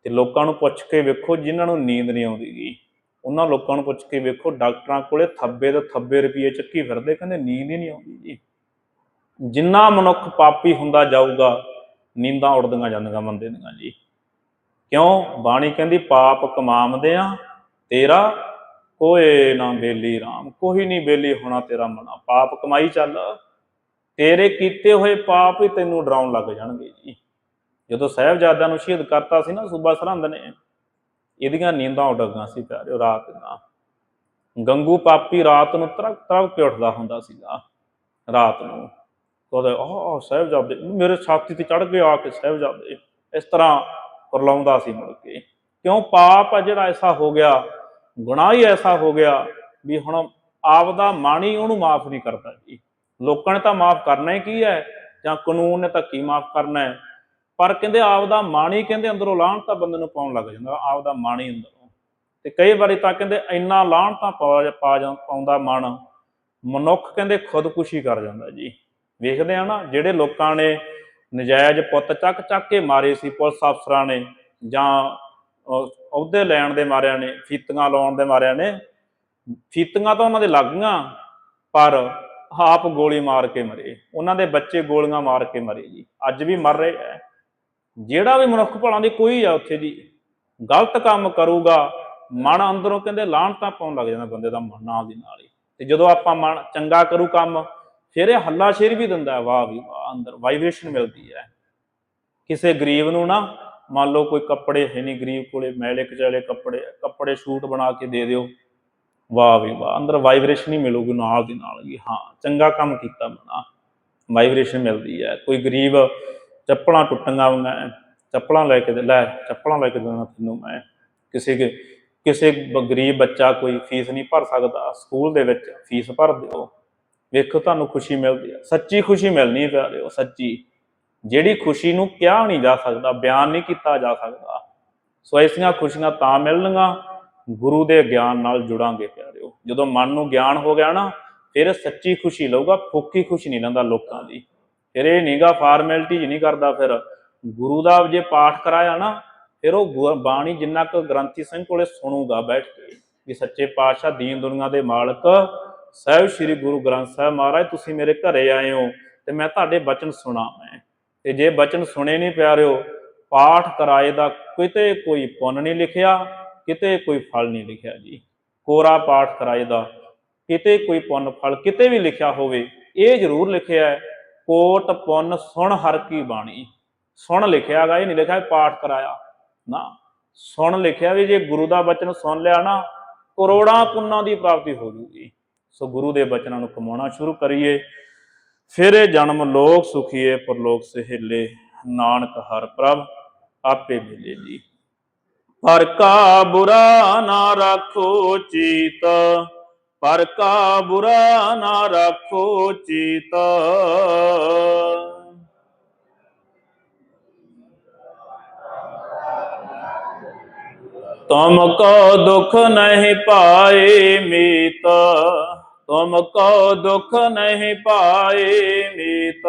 ਤੇ ਲੋਕਾਂ ਨੂੰ ਪੁੱਛ ਕੇ ਵੇਖੋ ਜਿਨ੍ਹਾਂ ਨੂੰ ਨੀਂਦ ਨਹੀਂ ਆਉਂਦੀਗੀ ਉਹਨਾਂ ਲੋਕਾਂ ਨੂੰ ਪੁੱਛ ਕੇ ਵੇਖੋ, ਡਾਕਟਰਾਂ ਕੋਲੇ ਥੱਬੇ ਤੇ ਥੱਬੇ ਰੁਪਏ ਚੱਕੀ ਫਿਰਦੇ, ਕਹਿੰਦੇ ਨੀਂਦ ਹੀ ਨਹੀਂ ਆਉਂਦੀ ਜੀ ਜਿੰਨਾ ਮਨੁੱਖ ਪਾਪੀ ਹੁੰਦਾ ਜਾਊਗਾ ਨੀਂਦਾਂ ਉੜਦੀਆਂ ਜਾਂਦੀਆਂ ਬੰਦੇ ਦੀਆਂ ਜੀ। ਕਿਉਂ? ਬਾਣੀ ਕਹਿੰਦੀ, ਪਾਪ ਕਮਾਮਦੇ ਆ, ਤੇਰਾ ਕੋਏ ਨਾ ਬੇਲੀ RAM ਕੋਈ ਨਹੀਂ ਬੇਲੀ ਹੋਣਾ ਤੇਰਾ ਮਨਾ। ਪਾਪ ਕਮਾਈ ਚੱਲ, ਤੇਰੇ ਕੀਤੇ ਹੋਏ ਪਾਪ ਹੀ ਤੈਨੂੰ ਡਰਾਉਣ ਲੱਗ ਜਾਣਗੇ ਜੀ। ਜਦੋਂ ਸਾਹਿਬਜ਼ਾਦਿਆਂ ਨੂੰ ਸ਼ਹੀਦ ਕਰਤਾ ਸੀ ਨਾ, ਸੂਬਾ ਸਰਹੰਦ ਨੇ, ਇਹਦੀਆਂ ਨੀਂਦਾਂ ਉੱਡ ਗਈਆਂ ਸੀ ਪਿਆਰਿਓ, ਰਾਤ ਦੀਆਂ। ਗੰਗੂ ਪਾਪੀ ਰਾਤ ਨੂੰ ਤਰਕ ਤਰਕ ਕੇ ਉੱਠਦਾ ਹੁੰਦਾ ਸੀਗਾ, ਰਾਤ ਨੂੰ। ਉਹਦੇ ਆਹ ਸਾਹਿਬਜ਼ਾਦੇ, ਮੇਰੇ ਛਾਤੀ ਤੇ ਚੜ ਕੇ ਆ ਕੇ ਸਾਹਿਬਜ਼ਾਦੇ। ਇਸ ਤਰ੍ਹਾਂ ਕਰਲਾਉਂਦਾ ਸੀ ਮੁੜ ਕੇ। ਕਿਉਂ ਪਾਪ ਆ ਜਿਹੜਾ ਐਸਾ ਹੋ ਗਿਆ, ਗੁਨਾਹ ਹੀ ਐਸਾ ਹੋ ਗਿਆ ਵੀ ਹੁਣ ਆਪ ਦਾ ਮਨ ਹੀ ਉਹਨੂੰ ਮਾਫ ਨਹੀਂ ਕਰਦਾ ਜੀ। ਲੋਕਾਂ ਨੇ ਤਾਂ ਮਾਫ ਕਰਨਾ ਹੀ ਕੀ ਹੈ? ਜਾਂ ਕਾਨੂੰਨ ਨੇ ਤਾਂ ਕੀ ਮਾਫ ਕਰਨਾ ਹੈ? ਪਰ ਕਹਿੰਦੇ ਆਪ ਦਾ ਮਨ ਹੀ ਕਹਿੰਦੇ ਅੰਦਰੋਂ ਲਾਹਣ ਤਾਂ ਬੰਦੇ ਨੂੰ ਪਾਉਣ ਲੱਗ ਜਾਂਦਾ ਆਪ ਦਾ ਮਨ ਹੀ ਅੰਦਰੋਂ। ਤੇ ਕਈ ਵਾਰੀ ਤਾਂ ਕਹਿੰਦੇ ਇੰਨਾ ਲਾਹਣ ਤਾਂ ਪਾ ਪਾ ਪਾਉਂਦਾ ਮਨ, ਮਨੁੱਖ ਕਹਿੰਦੇ ਖੁਦਕੁਸ਼ੀ ਕਰ ਜਾਂਦਾ ਜੀ। ਵੇਖਦੇ ਆ ਨਾ, ਜਿਹੜੇ ਲੋਕਾਂ ਨੇ ਨਜਾਇਜ਼ ਪੁੱਤ ਚੱਕ ਚੱਕ ਕੇ ਮਾਰੇ ਸੀ, ਪੁਲਿਸ ਅਫਸਰਾਂ ਨੇ, ਜਾਂ ਅਹੁਦੇ ਲੈਣ ਦੇ ਮਾਰਿਆਂ ਨੇ, ਫੀਤੀਆਂ ਲਾਉਣ ਦੇ ਮਾਰਿਆਂ ਨੇ, ਫੀਤੀਆਂ ਤਾਂ ਉਹਨਾਂ ਦੇ ਲੱਗ ਪਰ ਆਪ ਗੋਲੀ ਮਾਰ ਕੇ ਮਰੇ। ਉਹਨਾਂ ਦੇ ਬੱਚੇ ਗੋਲੀਆਂ ਮਾਰ ਕੇ ਮਰੇ ਜੀ। ਅੱਜ ਵੀ ਮਰ ਰਹੇ ਐ ਜਿਹੜਾ ਵੀ ਮਨੁੱਖ ਭਲਾਂ ਦੀ ਕੋਈ ਆ ਉੱਥੇ ਜੀ, ਗਲਤ ਕੰਮ ਕਰੂਗਾ, ਮਨ ਅੰਦਰੋਂ ਕਹਿੰਦੇ ਲਾਹਣਤਾਂ ਪਾਉਣ ਲੱਗ ਜਾਂਦਾ ਬੰਦੇ ਦਾ ਮਨ ਨਾਲ ਦੀ ਨਾਲ ਹੀ। ਤੇ ਜਦੋਂ ਆਪਾਂ ਮਨ ਚੰਗਾ ਕਰੂ ਕੰਮ ਫਿਰ ਇਹ ਹੱਲਾ ਸ਼ੇਰ ਵੀ ਦਿੰਦਾ ਵਾਹ ਵੀ, ਵਾਹ, ਅੰਦਰ ਵਾਈਬ੍ਰੇਸ਼ਨ ਮਿਲਦੀ ਹੈ। ਕਿਸੇ ਗਰੀਬ ਨੂੰ ਨਾ, ਮੰਨ ਲਓ ਕੋਈ ਕੱਪੜੇ ਹੈ ਨਹੀਂ ਗਰੀਬ ਕੋਲੇ, ਮੈਲੇ ਕਚਾਲੇ ਕੱਪੜੇ ਕੱਪੜੇ ਸ਼ੂਟ ਬਣਾ ਕੇ ਦੇ ਦਿਓ, ਵਾਹ ਵੀ, ਵਾਹ, ਅੰਦਰ ਵਾਈਬ੍ਰੇਸ਼ਨ ਹੀ ਮਿਲੂਗੀ ਨਾਲ ਦੀ ਨਾਲ ਵੀ, ਹਾਂ, ਚੰਗਾ ਕੰਮ ਕੀਤਾ ਬਣਾ ਵਾਈਬ੍ਰੇਸ਼ਨ ਮਿਲਦੀ ਹੈ। ਕੋਈ ਗਰੀਬ ਚੱਪਲਾਂ ਟੁੱਟੀਆਂ ਹੋਈਆਂ ਚੱਪਲਾਂ ਲੈ ਕੇ ਲੈ, ਚੱਪਲਾਂ ਲੈ ਕੇ ਦੇਣਾ ਤੈਨੂੰ ਮੈਂ। ਕਿਸੇ ਕਿਸੇ ਗਰੀਬ ਬੱਚਾ ਕੋਈ ਫੀਸ ਨਹੀਂ ਭਰ ਸਕਦਾ, ਸਕੂਲ ਦੇ ਵਿੱਚ ਫੀਸ ਭਰ ਦਿਓ। ਵੇਖੋ ਤੁਹਾਨੂੰ ਖੁਸ਼ੀ ਮਿਲਦੀ ਹੈ ਸੱਚੀ ਖੁਸ਼ੀ ਮਿਲਣੀ ਹੈ ਪਿਆਰਿਓ ਸੱਚੀ। ਜਿਹੜੀ ਖੁਸ਼ੀ ਨੂੰ ਕਿਹਾ ਨਹੀਂ ਜਾ ਸਕਦਾ, ਬਿਆਨ ਨਹੀਂ ਕੀਤਾ ਜਾ ਸਕਦਾ, ਸੋ ਐਸੀਆਂ ਖੁਸ਼ੀਆਂ ਤਾਂ ਮਿਲਣਗੀਆਂ, ਗੁਰੂ ਦੇ ਗਿਆਨ ਨਾਲ ਜੁੜਾਂਗੇ ਪਿਆਰਿਓ ਜਦੋਂ ਮਨ ਨੂੰ ਗਿਆਨ ਹੋ ਗਿਆ ਨਾ, ਫਿਰ ਸੱਚੀ ਖੁਸ਼ੀ ਲਊਗਾ, ਫੋਕੀ ਖੁਸ਼ੀ ਨਹੀਂ ਲੈਂਦਾ ਲੋਕਾਂ ਦੀ। ਫਿਰ ਇਹ ਨੀਗਾ ਫਾਰਮੈਲਿਟੀ ਨਹੀਂ ਕਰਦਾ ਫਿਰ। ਗੁਰੂ ਦਾ ਜੇ ਪਾਠ ਕਰਾਇਆ ਨਾ, ਫਿਰ ਉਹ ਗੁਰ- ਬਾਣੀ ਜਿੰਨਾ ਕੁ ਗ੍ਰੰਥੀ ਸਿੰਘ ਕੋਲੇ ਸੁਣੂਗਾ ਬੈਠ ਕੇ, ਵੀ ਸੱਚੇ ਪਾਤਸ਼ਾਹ ਦੀਨ ਦੁਨੀਆ ਦੇ ਮਾਲਕ ਸਾਹਿਬ ਸ੍ਰੀ ਗੁਰੂ ਗ੍ਰੰਥ ਸਾਹਿਬ ਮਹਾਰਾਜ, ਤੁਸੀਂ ਮੇਰੇ ਘਰੇ ਆਏ ਹੋ ਤੇ ਮੈਂ ਤੁਹਾਡੇ ਬਚਨ ਸੁਣਾ ਮੈਂ। ਤੇ ਜੇ ਬਚਨ ਸੁਣੇ ਨਹੀਂ ਪਿਆਰਿਓ, ਪਾਠ ਕਰਾਏ ਦਾ ਕਿਤੇ ਕੋਈ ਪੁੰਨ ਨਹੀਂ ਲਿਖਿਆ, ਕਿਤੇ ਕੋਈ ਫਲ ਨਹੀਂ ਲਿਖਿਆ ਜੀ। ਕੋਰਾ ਪਾਠ ਕਰਾਏ ਦਾ, ਕਿਤੇ ਕੋਈ ਪੁੰਨ ਫਲ ਕਿਤੇ ਵੀ ਲਿਖਿਆ ਹੋਵੇ, ਇਹ ਜ਼ਰੂਰ ਲਿਖਿਆ ਹੈ, ਕੋਟ ਪੁੰਨ ਸੁਣ ਹਰ ਕੀ ਬਾਣੀ। ਸੁਣ ਲਿਖਿਆ ਗਾ, ਇਹ ਨਹੀਂ ਲਿਖਿਆ ਪਾਠ ਕਰਾਇਆ। ਨਾ, ਸੁਣ ਲਿਖਿਆ ਵੀ ਜੇ ਗੁਰੂ ਦਾ ਬਚਨ ਸੁਣ ਲਿਆ ਨਾ, ਕਰੋੜਾਂ ਪੁੰਨਾਂ ਦੀ ਪ੍ਰਾਪਤੀ ਹੋ ਜੂਗੀ। ਸੋ ਗੁਰੂ ਦੇ ਬਚਨਾਂ ਨੂੰ ਕਮਾਉਣਾ ਸ਼ੁਰੂ ਕਰੀਏ। ਫਿਰ ਇਹ ਜਨਮ ਲੋਕ ਸੁਖੀਏ ਪਰਲੋਕ ਸਹਿਲੇ। ਨਾਨਕ ਹਰ ਪ੍ਰਭ ਆਪੇ ਮਿਲੇ ਜੀ। ਪਰ ਕਾ ਬੁਰਾ ਨਾ ਰੱਖੋ ਚੀਤ, ਪਰ ਕਾ ਬੁਰਾ ਨਾ ਰੱਖੋ ਚੀਤ। ਤੁਮ ਕੋ ਦੁਖ ਨਹੀਂ ਪਾਏ ਮੀਤ ਤੁਮ ਕੋ ਦੁਖ ਨਹੀਂ ਪਾਏ ਮੀਤ।